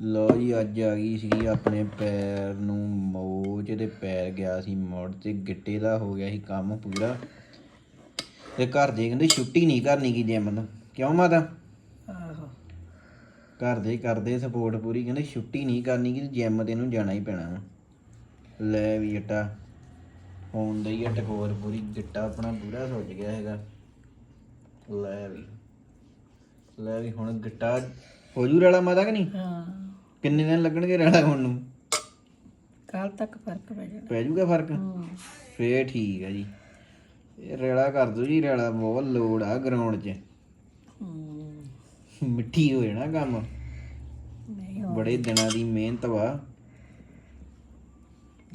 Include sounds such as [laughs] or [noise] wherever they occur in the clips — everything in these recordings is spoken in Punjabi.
ਲੋ ਜੀ ਅੱਜ ਆ ਗਈ ਸੀ ਆਪਣੇ ਪੈਰ ਨੂੰ ਮੋਚ ਤੇ ਪੈਰ ਗਿਆ ਸੀ ਮੋੜ ਤੇ ਗਿੱਟੇ ਦਾ ਹੋ ਗਿਆ ਸੀ ਕੰਮ ਪੂਰਾ। ਤੇ ਘਰ ਦੇ ਕਹਿੰਦੇ ਛੁੱਟੀ ਨਹੀਂ ਕਰਨੀ ਕੀ ਜਿਮ ਤੋਂ ਕਿਉਂ ਮਾਤਾ? ਆਹੋ। ਘਰ ਦੇ ਕਰਦੇ ਸਪੋਰਟ ਪੂਰੀ ਕਹਿੰਦੇ ਛੁੱਟੀ ਨਹੀਂ ਕਰਨੀ ਕਿ ਜਿਮ ਤੇ ਇਹਨੂੰ ਜਾਣਾ ਹੀ ਪੈਣਾ ਵਾ। ਲੈ ਵੀ ਜੱਟਾ ਹੋਣ ਦਈ ਆ ਟਕੋਰ ਪੂਰੀ ਗਿੱਟਾ ਆਪਣਾ ਪੂਰਾ ਸੁੱਜ ਗਿਆ ਹੈਗਾ। ਲੈ ਵੀ ਲੈ ਵੀ ਹੁਣ ਗਿੱਟਾ ਹੋ ਜੂ ਰਲਾ ਮਾਤਾ ਕਿ ਨਹੀਂ? ਹਾਂ। ਕਿੰਨੇ ਦਿਨ ਲੱਗਣਗੇ ਰਲਾ ਹੋਣ ਨੂੰ? ਕੱਲ ਤੱਕ ਫ਼ਰਕ ਪੈ ਜਾਣਾ। ਪੈ ਜੂਗਾ ਫ਼ਰਕ? ਹੂੰ। ਫੇਰ ਠੀਕ ਹੈ ਜੀ। ਇਹ ਰੇਲਾ ਕਰ ਦੋ ਜੀ ਰੇਲਾ ਬਹੁਤ ਲੋੜ ਆ ਗਰਾਊਂਡ 'ਚ। ਮਿੱਠੀ ਹੋ ਜਾਣਾ ਕੰਮ। ਨਹੀਂ ਹੋ ਬੜੇ ਦਿਨਾਂ ਦੀ ਮਿਹਨਤ ਵਾ।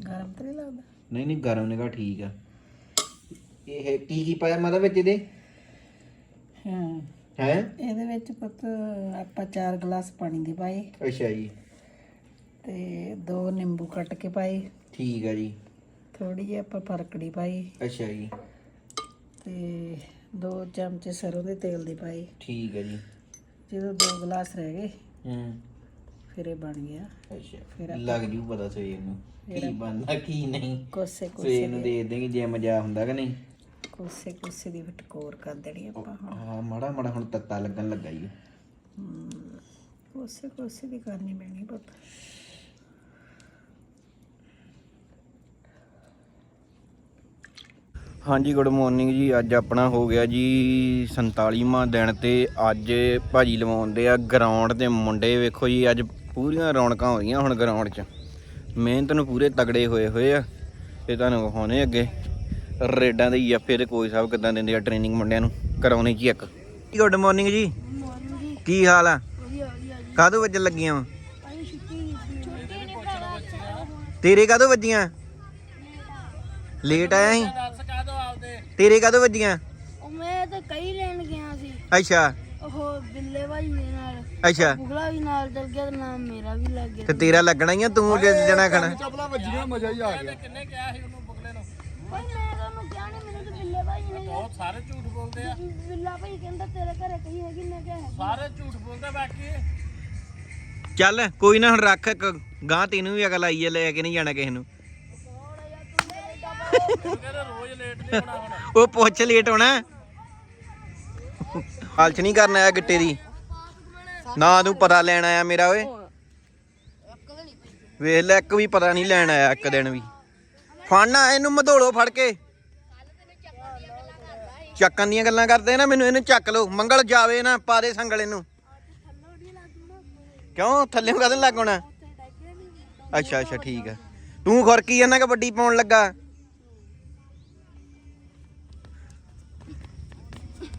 ਗਰਮ ਤਾਂ ਲੱਗਦਾ? ਨਹੀਂ ਨਹੀਂ ਗਰਮ ਨਿਗਾ ਠੀਕ ਆ। ਇਹ ਕੀ ਕੀ ਪਾਇਆ ਮਾਦਾ ਵਿੱਚ ਇਹਦੇ? ਹਾਂ। ਹੈ? ਇਹਦੇ ਵਿੱਚ ਪੁੱਤ ਆਪਾਂ 4 ਗਲਾਸ ਪਾਣੀ ਦੇ ਪਾਏ। ਅੱਛਾ ਜੀ। ਤੇ ਦੋ ਨਿੰਬੂ ਕੱਟ ਕੇ ਪਾਏ। ਠੀਕ ਆ ਜੀ। ਥੋੜੀ ਜਿਹੀ ਆਪਾਂ ਫਰਕੜੀ ਪਾਈ। ਅੱਛਾ ਜੀ। ਤੇ ਦੋ ਚਮਚੇ ਸਰੋਂ ਦੇ ਤੇਲ ਦੇ ਪਾਏ। ਠੀਕ ਆ ਜੀ। ਜਦੋਂ ਦੋ ਗਲਾਸ ਰਹਿ ਗਏ ਹੂੰ। ਫਿਰ ਇਹ ਬਣ ਗਿਆ। ਅੱਛਾ। ਫਿਰ ਲੱਗ ਜੂ ਪਤਾ ਸਵੇਰ ਨੂੰ। ਕੀ ਬਣਦਾ ਕੀ ਨਹੀਂ। ਕੋਸੇ ਸਵੇਰ ਨੂੰ ਦੇ ਦੇਂਗੇ ਜੇ ਮਜ਼ਾ ਹੁੰਦਾ ਕਿ ਨਹੀਂ। ਕੋਸੇ ਕੋਸੇ ਦੀ ਫਟਕੋਰ ਕਰ ਦੇਣੀ ਆਪਾਂ ਹੁਣ। ਹਾਂ ਮਾੜਾ ਮਾੜਾ ਹੁਣ ਤੱਤਾ ਲੱਗਣ ਲੱਗਾ ਜੀ ਕੋਸੇ ਕੋਸੇ ਦੀ ਕਰਨੀ ਪੈਣੀ ਪੁੱਤ। ਹਾਂਜੀ ਗੁੱਡ ਮਾਰਨਿੰਗ ਜੀ। ਅੱਜ ਆਪਣਾ ਹੋ ਗਿਆ ਜੀ 47ਵਾਂ ਦਿਨ ਤੇ ਅੱਜ ਭਾਜੀ ਲਵਾਉਂਦੇ ਆ ਗਰਾਊਂਡ ਤੇ ਮੁੰਡੇ। ਵੇਖੋ ਜੀ ਅੱਜ ਪੂਰੀਆਂ ਰੌਣਕਾਂ ਹੋ ਰਹੀਆਂ ਹੁਣ ਗਰਾਊਂਡ 'ਚ। ਮਿਹਨਤ ਨੂੰ ਪੂਰੇ ਤਗੜੇ ਹੋਏ ਹੋਏ ਆ। ਇਹ ਤੁਹਾਨੂੰ ਵਿਖਾਉਣੇ ਅੱਗੇ। ਰੇਡਾਂ ਦੇ ਯੱਫੇ ਤੇ ਕੋਈ ਸਾਹਿਬ ਕਿਦਾਂ ਦਿੰਦੇ ਆ ਟ੍ਰੇਨਿੰਗ ਮੁੰਡਿਆਂ ਨੂੰ? ਕਰਾਉਣੇ ਜੀ ਇੱਕ? ਗੁੱਡ ਮਾਰਨਿੰਗ ਜੀ। ਕੀ ਹਾਲ ਆ? ਕਾਹਦੋਂ ਵੱਜਣ ਲੱਗੀਆਂ ਵਾ? ਤੇਰੇ ਕਾਹਦੋਂ ਵੱਜੀਆਂ? ਲੇਟ ਆਇਆ ਸੀ? ਤੇਰੇ ਕਾਹਦੋਂ ਵੱਜੀਆਂ? ਉਹ ਮੈਂ ਤਾਂ ਕਈ ਲੈਣ ਗਿਆ ਸੀ। ਅੱਛਾ। ਉਹ ਬਿੱਲੇ ਭਾਈ ਦੇ ਨਾਲ। ਅੱਛਾ। ਬੁਗਲਾ ਵੀ ਨਾਲ ਚਲ ਗਿਆ ਤੇ ਨਾਮ ਮੇਰਾ ਵੀ ਲੱਗ ਗਿਆ। ਤੇ ਤੇਰਾ ਲੱਗਣਾ ਹੀ ਆ ਤੂੰ ਜੇ ਜਣਾ ਖਾਣਾ। ਭਾਈ ਮੈਂ ਤੁਹਾਨੂੰ ਕਿਹਾ ਨਹੀਂ ਮੈਨੂੰ ਤਾਂ ਬਿੱਲੇ ਭਾਈ ਨੇ ਬਹੁਤ ਸਾਰੇ ਝੂਠ ਬੋਲਦੇ ਆ। ਬਿੱਲਾ ਭਾਈ ਕਹਿੰਦਾ ਤੇਰੇ ਘਰੇ ਕਈ ਹੈਗੀ ਮੈਂ ਕਿਹਾ ਹੈਗੀ। ਸਾਰੇ ਝੂਠ ਬੋਲਦੇ ਬਾਕੀ। ਚੱਲ ਕੋਈ ਨਾ ਹੁਣ ਰੱਖ ਇੱਕ ਗਾਂ ਤੈਨੂੰ ਵੀ ਅਕਲ ਆਈ ਹੈ ਲੈ ਕੇ ਨਹੀਂ ਜਾਣਾ ਕਿਸੇ ਨੂੰ। ਕਹਿੰਦੇ ਰੋਜ਼ ਲੇਟ ਨਹੀਂ ਹੋਣਾ ਹੁਣ। ਉਹ ਪੁੱਛ ਲੇਟ ਹੋਣਾ। ਹਾਲਚ ਨਹੀਂ ਕਰਨ ਆਇਆ ਗਿੱਟੇ ਦੀ। ਨਾ ਤੂੰ ਪਤਾ ਲੈਣ ਆਇਆ ਮੇਰਾ ਓਏ। ਵੇਖ ਲੈ ਇੱਕ ਵੀ ਪਤਾ ਨਹੀਂ ਲੈਣ ਆਇਆ ਇੱਕ ਦਿਨ ਵੀ। ਫੜਨਾ ਇਹਨੂੰ ਮਧੋਲੋ ਫੜ ਕੇ। ਚੱਕਣ ਦੀਆਂ ਗੱਲਾਂ ਕਰਦੇ ਨਾ ਮੈਨੂੰ ਇਹਨੂੰ ਚੱਕ ਲਓ। ਮੰਗਲ ਜਾਵੇ ਨਾ ਪਾ ਦੇ ਸੰਗਲ ਇਹਨੂੰ। ਕਿਉਂ? ਥੱਲੇ ਕਦੋਂ ਲੱਗ ਹੋਣਾ ਅੱਛਾ ਅੱਛਾ ਠੀਕ ਆ। ਤੂੰ ਖੁਰਕੀ ਜਾਂਦਾ ਕਬੱਡੀ ਪਾਉਣ ਲੱਗਾ।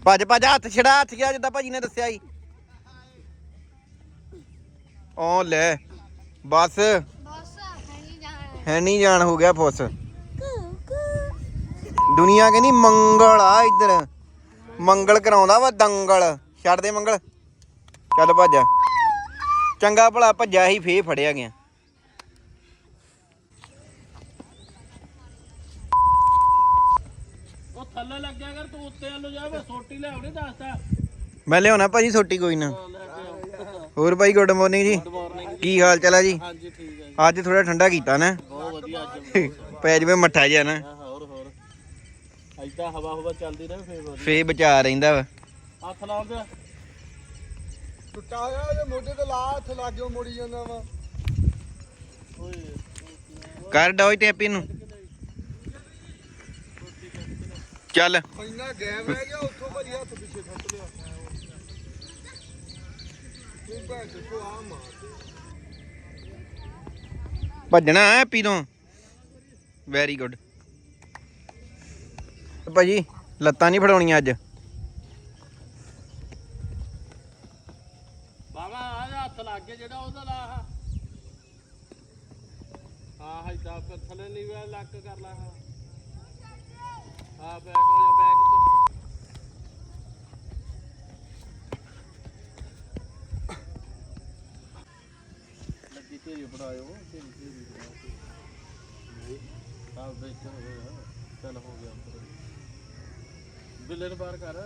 ਭੱਜ ਭੱਜ ਹੱਥ ਛੜਾ ਹੱਥ ਗਿਆ ਜਿੱਦਾਂ ਭਾਜੀ ਨੇ ਦੱਸਿਆ ਸੀ। ਓ ਲੈ ਬਸ। ਹੈ ਨਹੀਂ ਜਾਣ ਹੋ ਗਿਆ ਫੁੱਸ। ਦੁਨੀਆ ਕਹਿੰਦੀ ਮੰਗਲ ਆ ਇੱਧਰ। ਮੰਗਲ ਕਰਾਉਂਦਾ ਵਾ ਦੰਗਲ। ਛੱਡ ਦੇ ਮੰਗਲ। ਚੱਲ ਭੱਜ। ਚੰਗਾ ਭਲਾ ਭੱਜਿਆ ਹੀ ਫੇਰ ਫੜਿਆ ਗਿਆ। ਉਹ ਥੱਲੇ ਲੱਗਿਆ ਕਰ ਤੂੰ ਉੱਤੇ ਵੱਲ ਜਾਵੇ ਸੋਟੀ ਲੈ ਆਉਣੀ ਦੱਸਦਾ ਮੈਂ ਲਿਆਉਣਾ ਭਾਜੀ ਸੋਟੀ ਕੋਈ ਨਾ। ਹੋਰ ਭਾਈ ਗੁੱਡ ਮਾਰਨਿੰਗ ਜੀ। ਕੀ ਹਾਲ ਚਾਲ ਆ ਜੀ? ਹਾਂਜੀ ਠੀਕ ਹੈ ਜੀ। ਅੱਜ ਥੋੜਾ ਠੰਡਾ ਕੀਤਾ ਨਾ। ਬਹੁਤ ਵਧੀਆ ਅੱਜ ਪੈ ਜਵੇ ਮੱਠਾ ਜਿਹਾ ਨਾ। ਐਦਾਂ ਹਵਾ ਹਵਾ ਚੱਲਦੀ ਰਹੇ ਫੇਰ ਵਧੀਆ। ਫੇਰ ਬਚਾ ਰਹਿੰਦਾ ਵਾ। ਹੱਥ ਲਾਉਣ ਦੇ ਟੁੱਟਾ ਗਿਆ ਜੇ ਮੋਢੇ ਤੇ ਲਾ ਹੱਥ ਲੱਗਿਓ ਮੁੜੀ ਜਾਂਦਾ ਵਾ। ਕਰ ਡੋਈ ਟੈਪੀ ਨੂੰ। ਚੱਲ। ਇੰਨਾ ਗੈਪ ਰਹਿ ਗਿਆ ਉੱਥੋਂ ਭਾਜੀ ਹੱਥ ਪਿੱਛੇ ਛੱਡ ਲਿਆ। ਤੂੰ ਭੈਣ ਚੋ ਆ ਮਾਰ ਭੱਜਣਾ ਹੈ ਹੈਪੀ ਤੋਂ। ਵੈਰੀ ਗੁੱਡ ਭਾਜੀ, ਲੱਤਾਂ ਨਹੀਂ ਫੜਾਉਣੀਆਂ ਅੱਜ। ਬਾਬਾ ਆ ਹੱਥ ਲੱਗ ਗਿਆ ਜਿਹੜਾ ਉਹਦਾ ਲਾ ਆਹ। ਹਾਂ ਐਦਾਂ ਫਿਰ ਥੱਲੇ ਨਹੀਂ ਵੇ, ਲੱਕ ਕਰ ਲਾ ਹਾਂ। ਆ ਬੈਕ ਹੋ ਜਾ, ਬੈਕ ਤੋਂ ਲੱਗੀ ਤੇਰੀ ਬਣਾਇਓ ਤੇਰੀ ਤੇਰੀ ਆ ਬੈਕ ਹੋ ਗਿਆ ਚੱਲ ਹੋ ਗਿਆ। ਬਿੱਲੇ ਨੂੰ ਬਾਹਰ ਕਰ।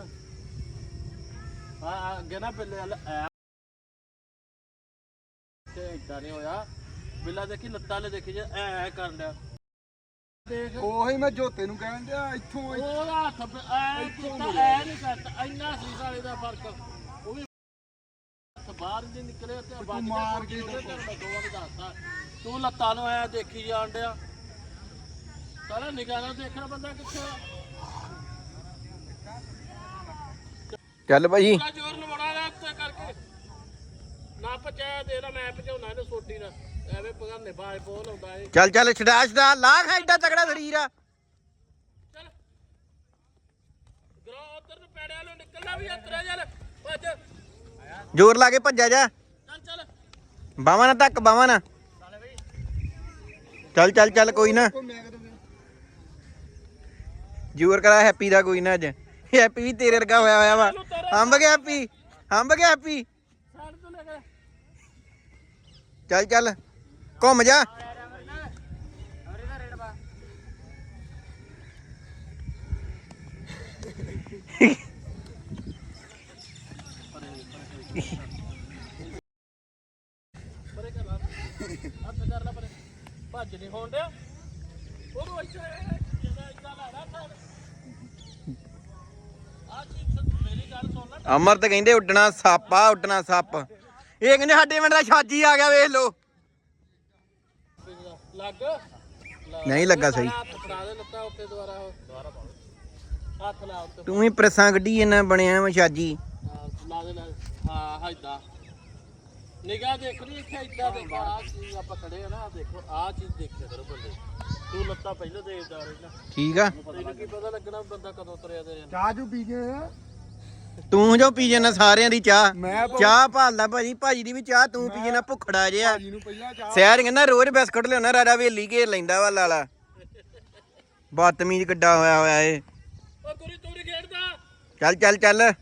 ਆ ਆ ਅੱਗੇ ਨਾ ਬਿੱਲੇ ਵੱਲ ਐ। ਇੱਥੇ ਇਦਾਂ ਨਹੀਂ ਹੋਇਆ। ਬਿੱਲਾ ਦੇਖੀ ਲੱਤਾਂ ਲੈ ਦੇਖੀ ਜੇ ਐ ਐ ਕਰਨ ਡਿਆ। ਦੇਖ। ਉਹੀ ਮੈਂ ਜੋਤੇ ਨੂੰ ਕਹਿਣ ਡਿਆ ਇੱਥੋਂ ਉਹਦਾ ਹੱਥ ਐ ਕੀਤਾ ਐ ਨਹੀਂ ਕਰਤਾ ਇੰਨਾ ਸੀ ਸਾਲੇ ਦਾ ਫ਼ਰਕ। ਉਹ ਵੀ ਬਾਹਰ ਨਹੀਂ ਨਿਕਲੇ ਤੇ ਵੱਜ ਮਾਰ ਕੇ ਉਹਦੇ ਤੇ ਮੈਂ ਦੋ ਵਾਰ ਦੱਸਦਾ ਤੂੰ ਲੱਤਾਂ ਨੂੰ ਐ ਦੇਖੀ ਜਾਣ ਡਿਆ। ਸਾਰਾ ਨਿਗਾਹ ਨਾਲ ਦੇਖਣਾ ਬੰਦਾ ਕਿੱਥੇ ਆ? ਚੱਲ ਭਾਜੀ ਪੂਰਾ ਜ਼ੋਰ ਲਵਾਉਣਾ ਨਾ ਉੱਤੇ ਕਰਕੇ। ਨਾ ਪਚਾਇਆ ਦੇ ਨਾ ਮੈਂ ਭਜਾਉਣਾ ਇਹਨੂੰ ਸੋਟੀ ਨਾਲ ਐਵੇਂ ਪਗਾਨੇ ਬਾਏ ਬੋਲ ਹੁੰਦਾ ਏ ਚੱਲ ਚੱਲ ਛਡਾ ਛਡਾ। ਲਾ ਖਾ ਏਡਾ ਤਗੜਾ ਸਰੀਰ ਆ। ਚੱਲ। ਗਰਾ ਉਧਰ ਨੂੰ ਪੈੜਿਆਂ ਨੂੰ ਨਿਕਲਣਾ ਵੀ ਅੰਤਰਾ ਚੱਲ ਭੱਜ। ਜ਼ੋਰ ਲਾ ਕੇ ਭੱਜਾ ਜਾ। ਚੱਲ ਚੱਲ। ਬਾਵਾਂ ਨਾ ਧੱਕ ਬਾਵਾਂ ਨਾ। ਚੱਲ ਚੱਲ ਚੱਲ ਕੋਈ ਨਾ। ਜ਼ੋਰ ਕਰਾ ਹੈਪੀ ਦਾ ਕੋਈ ਨਾ ਅੱਜ। ਹੈਪੀ ਵੀ ਤੇਰੇ ਵਰਗਾ ਹੋਇਆ ਹੋਇਆ ਵਾ ਹੰਬ ਗਿਆ ਹੈਪੀ ਹੰਬ ਗਿਆ ਹੈਪੀ ਚੱਲ ਚੱਲ ਘੁੰਮ ਜਾ ਭੱਜ ਨਹੀਂ ਹੋਣ ਡਿਆ ਉਹਨੂੰ ਇੱਥੇ ਜਿਹਦਾ ਇੱਦਾਂ ਲਾੜਾ ਸਾਈਡ ਆ ਚੀਜ਼ ਮੇਰੀ ਗੱਲ ਸੁਣ ਲੈ ਅਮਰ ਤੇ ਕਹਿੰਦੇ ਉੱਡਣਾ ਸੱਪ ਆ ਉੱਡਣਾ ਸੱਪ। ਇਹ ਕਹਿੰਦੇ ਸਾਡੇ ਪਿੰਡ ਦਾ ਛਾਜੀ ਆ ਗਿਆ ਵੇਖ ਲੋ ਲੱਗ ਨਹੀਂ ਲੱਗਾ ਸਹੀ। ਤੂੰ ਵੀ ਪ੍ਰਸਾਂ ਕੱਢੀ ਇਹਨਾਂ ਬਣਿਆ ਵਾ ਛਾਜੀ ਹਾਂ, ਲਾ ਦੇ ਲਾ ਦੇ। ਇੱਥੇ ਏਦਾਂ ਦੇਖ ਆ ਚੀਜ਼ ਆਪਾਂ ਖੜੇ ਆ ਨਾ ਦੇਖੋ ਆ ਚੀਜ਼ ਦੇਖਿਆ ਕਰੋ ਬੰਦੇ। ਲੱਤਾਂ ਪਹਿਲਾਂ ਦੇਖਦਾ ਰਹਿਣਾ ਠੀਕ ਆ। ਤੈਨੂੰ ਕੀ ਪਤਾ ਲੱਗਣਾ ਬੰਦਾ ਕਦੋਂ ਤੁਰਿਆ ਤੇਰੇ ਨਾਲ ਚਾਹ ਜੂ ਪੀ ਗਏ ਆ ਤੂੰ ਜੋ ਪੀ ਜਾਣਾ ਸਾਰਿਆਂ ਦੀ ਚਾਹ। ਮੈਂ ਚਾਹ ਭਾਲਦਾ ਭਾਜੀ ਭਾਜੀ ਦੀ ਵੀ ਚਾਹ ਤੂੰ ਪੀ ਜਾਣਾ ਭੁੱਖੜਾ ਜਿਆ ਭਾਜੀ ਨੂੰ ਪਹਿਲਾਂ ਚਾਹ ਸਹਿਰ ਕਹਿੰਦਾ ਰੋਜ਼ ਬਿਸਕੁਟ ਲਿਆਉਣਾ ਰਾਡਾ ਵੇਲੀ ਘੇਰ ਲੈਂਦਾ ਵਾ ਲਾਲਾ। ਬਦਤਮੀਜ਼ ਕਿੱਡਾ ਹੋਇਆ ਹੋਇਆ ਏ। ਓ ਖੇਡਦਾ? ਚੱਲ ਚੱਲ ਚੱਲ।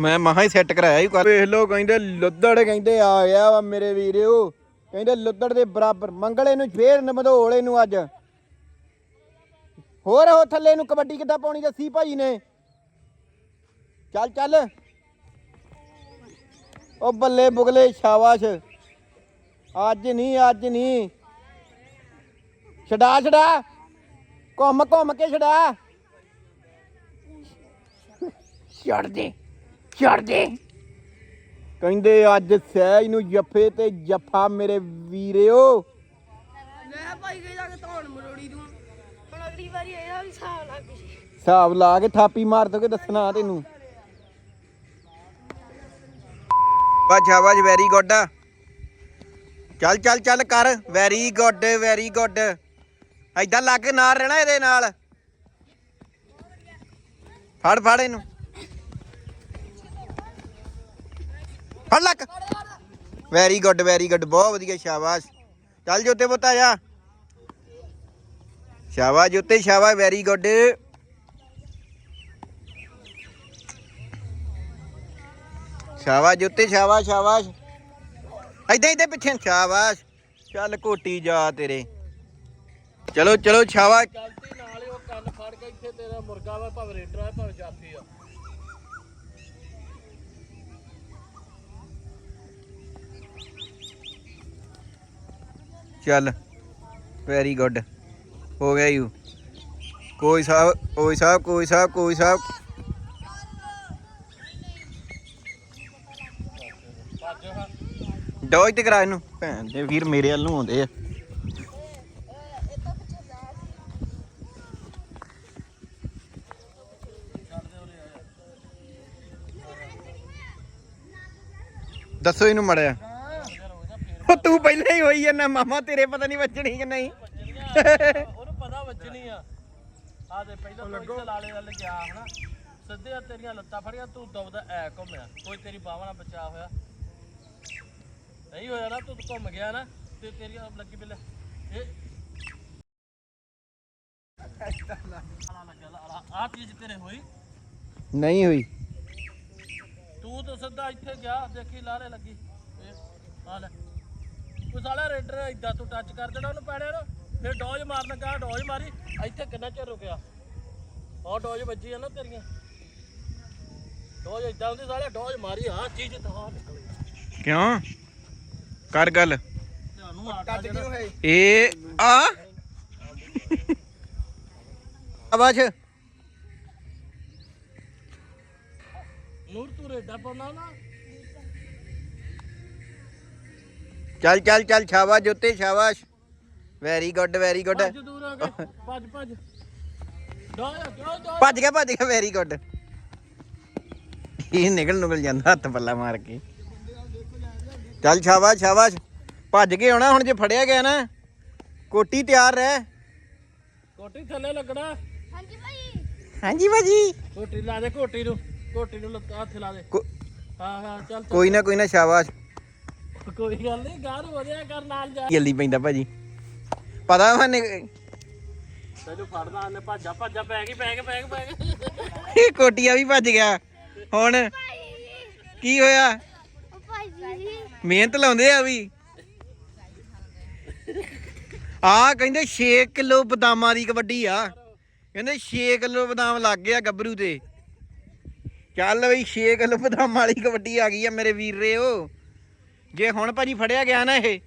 ਮੈਂ ਮਹਾ ਹੀ ਸੈੱਟ ਕਰਾਇਆ ਹੀ ਕਰ ਵੇਖ ਲੋ ਕਹਿੰਦੇ ਲੁੱਦੜ ਕਹਿੰਦੇ ਆ ਗਿਆ ਵਾ ਮੇਰੇ ਵੀਰਿਓ। ਕਹਿੰਦੇ ਲੁੱਦੜ ਦੇ ਬਰਾਬਰ, ਮੰਗਲੇ ਨੂੰ ਫੇਰ ਨਮਧੋਲੇ ਨੂੰ ਅੱਜ। ਹੋਰ ਉਹ ਥੱਲੇ ਨੂੰ ਕਬੱਡੀ ਕਿੱਦਾਂ ਪਾਉਣੀ ਦੱਸੀ ਭਾਈ ਨੇ? ਚੱਲ ਚੱਲ। ਉਹ ਬੱਲੇ ਬੁਗਲੇ, ਸ਼ਾਬਾਸ਼। ਅੱਜ ਨਹੀਂ ਅੱਜ ਨਹੀਂ। ਛਡਾ ਛਡਾ। ਘੁੰਮ ਘੁੰਮ ਕੇ ਛਡਾ। ਛੱਡ ਦੇ। ਛੱਡ ਦੇ ਕਹਿੰਦੇ ਅੱਜ ਸਹਿਜ ਨੂੰ ਜੱਫੇ ਤੇ ਜੱਫਾ ਮੇਰੇ ਵੀਰਿਓ। ਮੈਂ ਭਾਈ ਕੇ ਜਾ ਕੇ ਧੌਣ ਮਰੋੜੀ ਦੂੰ। ਹੁਣ ਅਗਲੀ ਵਾਰੀ ਇਹਦਾ ਵੀ ਹਿਸਾਬ ਲਾ ਕੇ ਹਿਸਾਬ ਲਾ ਕੇ ਥਾਪੀ ਮਾਰ ਦੋਗੇ ਦੱਸਣਾ ਤੈਨੂੰ। ਬਾ ਸ਼ਾਬਾਸ਼ ਵੈਰੀ ਗੁੱਡ ਚੱਲ ਚੱਲ ਚੱਲ ਕਰ। ਵੈਰੀ ਗੁੱਡ ਵੈਰੀ ਗੁੱਡ ਐਦਾਂ ਲੱਗ ਨਾਲ ਰਹਿਣਾ ਇਹਦੇ ਨਾਲ। ਫੜ ਫੜ ਇਹਨੂੰ। ਫੜ ਲੱਕ। ਵੈਰੀ ਗੁੱਡ ਵੈਰੀ ਗੁੱਡ ਬਹੁਤ ਵਧੀਆ, ਸ਼ਾਬਾਸ਼। ਚੱਲ ਜੋਤੇ ਪੁੱਤ ਆ ਜਾ। ਸ਼ਾਬਾਸ਼, ਜੋਤੇ, ਸ਼ਾਬਾਸ਼ ਵੈਰੀ ਗੁੱਡ ਸ਼ਾਬਾਸ਼, ਜੋਤੇ, ਸ਼ਾਬਾਸ਼ ਸ਼ਾਬਾਸ਼। ਏਦਾਂ ਏਦਾਂ ਪਿੱਛੇ, ਸ਼ਾਬਾਸ਼। ਚੱਲ ਕੋਟੀ ਜਾ ਤੇਰੇ। ਚਲੋ ਚਲੋ, ਸ਼ਾਬਾਸ਼। ਗਲਤੀ ਨਾਲ ਹੀ ਉਹ ਕੰਨ ਫੜ ਕੇ ਇੱਥੇ ਤੇਰਾ ਮੁਰਗਾ ਵਾ, ਭਾਵੇਂ ਰੇਡਰ ਆ, ਭਾਵੇਂ ਜਾਫੀ ਆ। ਚੱਲ ਵੈਰੀ ਗੁੱਡ ਹੋ ਗਿਆ ਯੂ। ਕੋਈ ਸਾਹਿਬ ਕੋਈ ਸਾਹਿਬ ਕੋਈ ਸਾਹਿਬ ਕੋਈ ਸਾਹਿਬ ਡੋਜ ਤੇ ਕਰਾ ਇਹਨੂੰ। ਭੈਣ ਦੇ ਵੀਰ ਮੇਰੇ ਵੱਲ ਨੂੰ ਆਉਂਦੇ ਆ। ਦੱਸੋ ਇਹਨੂੰ ਮੜਿਆ। ਉਹ ਤੂੰ ਪਹਿਲਾਂ ਹੀ ਹੋਈ ਜਾਂਦਾ ਮਾਮਾ ਤੇਰੇ ਪਤਾ ਨਹੀਂ ਵੱਜਣੀ ਕਿ ਨਹੀਂ। ਉਹਨੂੰ ਪਤਾ ਵੱਜਣੀ ਆ। ਆ ਦੇ ਪਹਿਲਾਂ ਤੂੰ ਇੱਥੇ ਲਾਲੇ ਵੱਲ ਗਿਆ ਹਨਾ। ਸਿੱਧੇ ਆ ਤੇਰੀਆਂ ਲੱਤਾਂ ਫੜੀਆਂ ਤੂੰ ਦਬਦਾ ਐ ਘੁੰਮਿਆ। ਕੋਈ ਤੇਰੀ ਬਾਹਾਂ ਨਾਲ ਬਚਾ ਹੋਇਆ। ਨਹੀਂ ਹੋਇਆ ਨਾ ਤੂੰ ਘੁੰਮ ਗਿਆ ਨਾ ਤੇ ਤੇਰੀਆਂ ਲੱਗੀ ਬਿੱਲੇ ਇਹ ਆ ਚੀਜ਼ ਤੇਰੇ ਹੋਈ? ਨਹੀਂ ਹੋਈ। ਤੂੰ ਤਾਂ ਸਿੱਧਾ ਇੱਥੇ ਗਿਆ ਦੇਖੀ ਲਾਰੇ ਲੱਗੀ। ਇਹ ਆ ਲੈ। ਉਹ ਸਾਲਾ ਰੇਡਰ ਇਦਾਂ ਤੂੰ ਟੱਚ ਕਰ ਦੇਣਾ ਉਹਨੂੰ ਪੈੜਿਆ ਨੂੰ ਫਿਰ ਡੋਜ ਮਾਰਨ ਗਾ ਡੋਜ ਮਾਰੀ ਇੱਥੇ ਕਿੰਨਾ ਚਿਰ ਰੁਕਿਆ? ਉਹ ਡੋਜ ਵੱਜੀ ਆ ਨਾ ਤੇਰੀਆਂ। ਡੋਜ ਇਦਾਂ ਹੁੰਦੀ ਸਾਲੇ ਡੋਜ ਮਾਰੀ ਆ ਚੀਜ਼ ਤਾਂ ਨਿਕਲੀ ਕਿਉਂ? ਕਰ ਗੱਲ। ਤੁਹਾਨੂੰ ਆਟਾ ਕੱਟ ਕਿਉਂ ਹੈ? ਇਹ ਆ। ਆਵਾਜ਼। ਨੂਰ ਤੂੰ ਰੇਡਾ ਪਾਉਣਾ ਨਾ। ਚੱਲ ਚੱਲ ਚੱਲ ਸ਼ਾਬਾਸ਼ ਜੋਤੇ ਸ਼ਾਬਾਸ਼। ਵੈਰੀ ਗੁੱਡ ਵੈਰੀ ਗੁੱਡ ਭੱਜ ਦੂਰ ਹੋ ਕੇ ਭੱਜ ਭੱਜ। ਡੋਜ ਡੋਜ ਡੋਜ ਭੱਜ ਗਿਆ ਭੱਜ ਗਿਆ ਵੈਰੀ ਗੁੱਡ ਇਹ ਨਿਕਲ ਨੁਕਲ ਜਾਂਦਾ ਹੱਥ ਪੱਲਾ ਮਾਰ ਕੇ। ਚੱਲ ਸ਼ਾਬਾਸ਼ ਸ਼ਾਬਾਸ਼। ਭੱਜ ਕੇ ਆਉਣਾ ਹੁਣ ਜੇ ਫੜਿਆ ਗਿਆ ਨਾ। ਕੋਟੀ ਤਿਆਰ ਰਹਿ। ਕੋਟੀ ਥੱਲੇ ਲੱਗਣਾ। ਹਾਂਜੀ ਭਾਈ। ਹਾਂਜੀ ਭਾਜੀ। ਕੋਟੀ ਲਾ ਦੇ ਕੋਟੀ ਨੂੰ। ਕੋਟੀ ਨੂੰ ਲੱਤਾਂ ਹੱਥ ਲਾ ਦੇ। ਹਾਂ ਹਾਂ ਚੱਲ। ਕੋਈ ਨਾ ਕੋਈ ਨਾ ਸ਼ਾਬਾਸ਼। ਕੋਈ ਗੱਲ ਨਹੀਂ ਗਾਰ ਵਧਿਆ ਕਰ ਨਾਲ ਜਾ। ਜਲਦੀ ਪੈਂਦਾ ਭਾਜੀ। ਪਤਾ ਵਾ ਨੇ ਤੈਨੂੰ ਫੜਦਾ ਨੇ ਭੱਜਾ ਭੱਜਾ ਪੈ ਗਈ ਪੈ ਗਈ ਪੈ ਗਈ ਪੈ ਗਈ। ਇਹ ਕੋਟੀਆ ਵੀ ਭੱਜ ਗਿਆ। ਹੁਣ ਕੀ ਹੋਇਆ? ਮਿਹਨਤ ਲਾਉਂਦੇ ਆ ਵੀ। ਆ ਕਹਿੰਦੇ 6 ਕਿਲੋ ਬਦਾਮਾਂ ਦੀ ਕਬੱਡੀ ਆ। ਕਹਿੰਦੇ 6 ਕਿਲੋ ਬਦਾਮ ਲੱਗ ਗਿਆ ਗੱਭਰੂ ਤੇ। ਚੱਲ ਬਈ 6 ਕਿਲੋ ਬਦਾਮਾਂ ਵਾਲੀ ਕਬੱਡੀ ਆ ਗਈ ਆ ਮੇਰੇ ਵੀਰੇ ਓ ਜੇ ਹੁਣ ਭਾਜੀ ਫੜਿਆ ਗਿਆ ਨਾ ਇਹ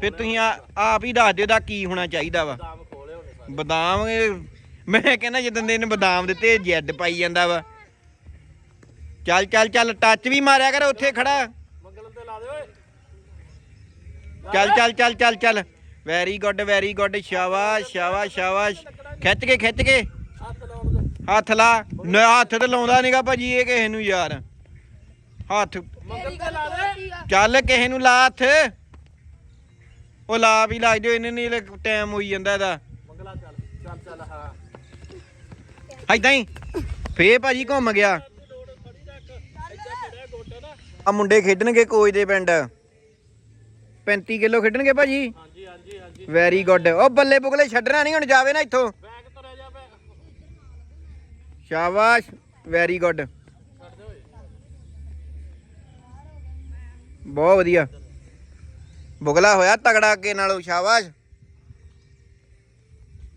ਫਿਰ ਤੁਸੀਂ ਆ- ਆਪ ਹੀ ਦੱਸ ਦਿਓ ਦਾ ਕੀ ਹੋਣਾ ਚਾਹੀਦਾ ਵਾ। ਦਾਮ ਖੋਲੇ ਹੋਣੇ ਸਾਰੇ। ਬਦਾਮ ਇਹ- ਮੈਂ ਕਹਿੰਦਾ ਜਦੋਂ ਦੇ ਇਹਨੇ ਬਦਾਮ ਦਿੱਤੇ ਜੈਡ ਪਾਈ ਜਾਂਦਾ ਵਾ। ਚੱਲ ਚੱਲ ਚੱਲ ਟੱਚ ਵੀ ਮਾਰਿਆ ਕਰ ਉੱਥੇ ਖੜਾ। ਮੰਗਲ ਤੇ ਲਾ ਦੇ ਓਏ। ਚੱਲ ਚੱਲ ਚੱਲ ਚੱਲ ਚੱਲ। ਵੈਰੀ ਗੁੱਡ ਵੈਰੀ ਗੁੱਡ ਸ਼ਾਬਾਸ਼ ਸ਼ਾਬਾਸ਼ ਸ਼ਾਬਾਸ਼। ਖਿੱਚ ਕੇ ਖਿੱਚ ਕੇ। ਹੱਥ ਲਾਉਣ ਦੇ। ਹੱਥ ਲਾ। ਨਾ ਹੱਥ ਤੇ ਲਾਉਂਦਾ ਨਹੀਂਗਾ ਭਾਜੀ ਇਹ ਕਿਸੇ ਨੂੰ ਯਾਰ। ਹੱਥ ਮੰਗਲ ਤੇ ਲਾ ਦੇ ਚੱਲ ਕਿਸੇ ਨੂੰ ਲਾ ਹੱਥ। ਉਹ ਲਾ ਵੀ ਲੱਗ ਜਾਓ ਇਹਨੇ ਨਹੀਂ ਟਾਈਮ ਹੋਈ ਜਾਂਦਾ ਇਹਦਾ। ਮੰਗਲਾ ਚੱਲ ਚੱਲ ਚੱਲ ਹਾਂ। ਐਦਾਂ ਹੀ ਫੇ ਭਾਜੀ ਘੁੰਮ ਗਿਆ। ਆ ਮੁੰਡੇ ਖੇਡਣਗੇ ਕੋਚ ਦੇ ਪਿੰਡ। 35 ਕਿਲੋ ਖੇਡਣਗੇ ਭਾਜੀ? ਹਾਂਜੀ ਹਾਂਜੀ ਹਾਂਜੀ। ਵੈਰੀ ਗੁੱਡ ਉਹ ਬੱਲੇ ਬੁਗਲੇ ਛੱਡਣਾ ਨਹੀਂ ਹੁਣ ਜਾਵੇ ਨਾ ਇੱਥੋਂ। ਬੈਗ ਤੁਰਿਆ ਜਾ ਬੈ ਸ਼ਾਬਾਸ਼। ਵੈਰੀ ਗੁੱਡ ਛੱਡ ਦੇ ਓਏ ਬਹੁਤ ਵਧੀਆ। ਬੁਗਲਾ ਹੋਇਆ ਤਗੜਾ ਅੱਗੇ ਨਾਲੋਂ, ਸ਼ਾਬਾਸ਼।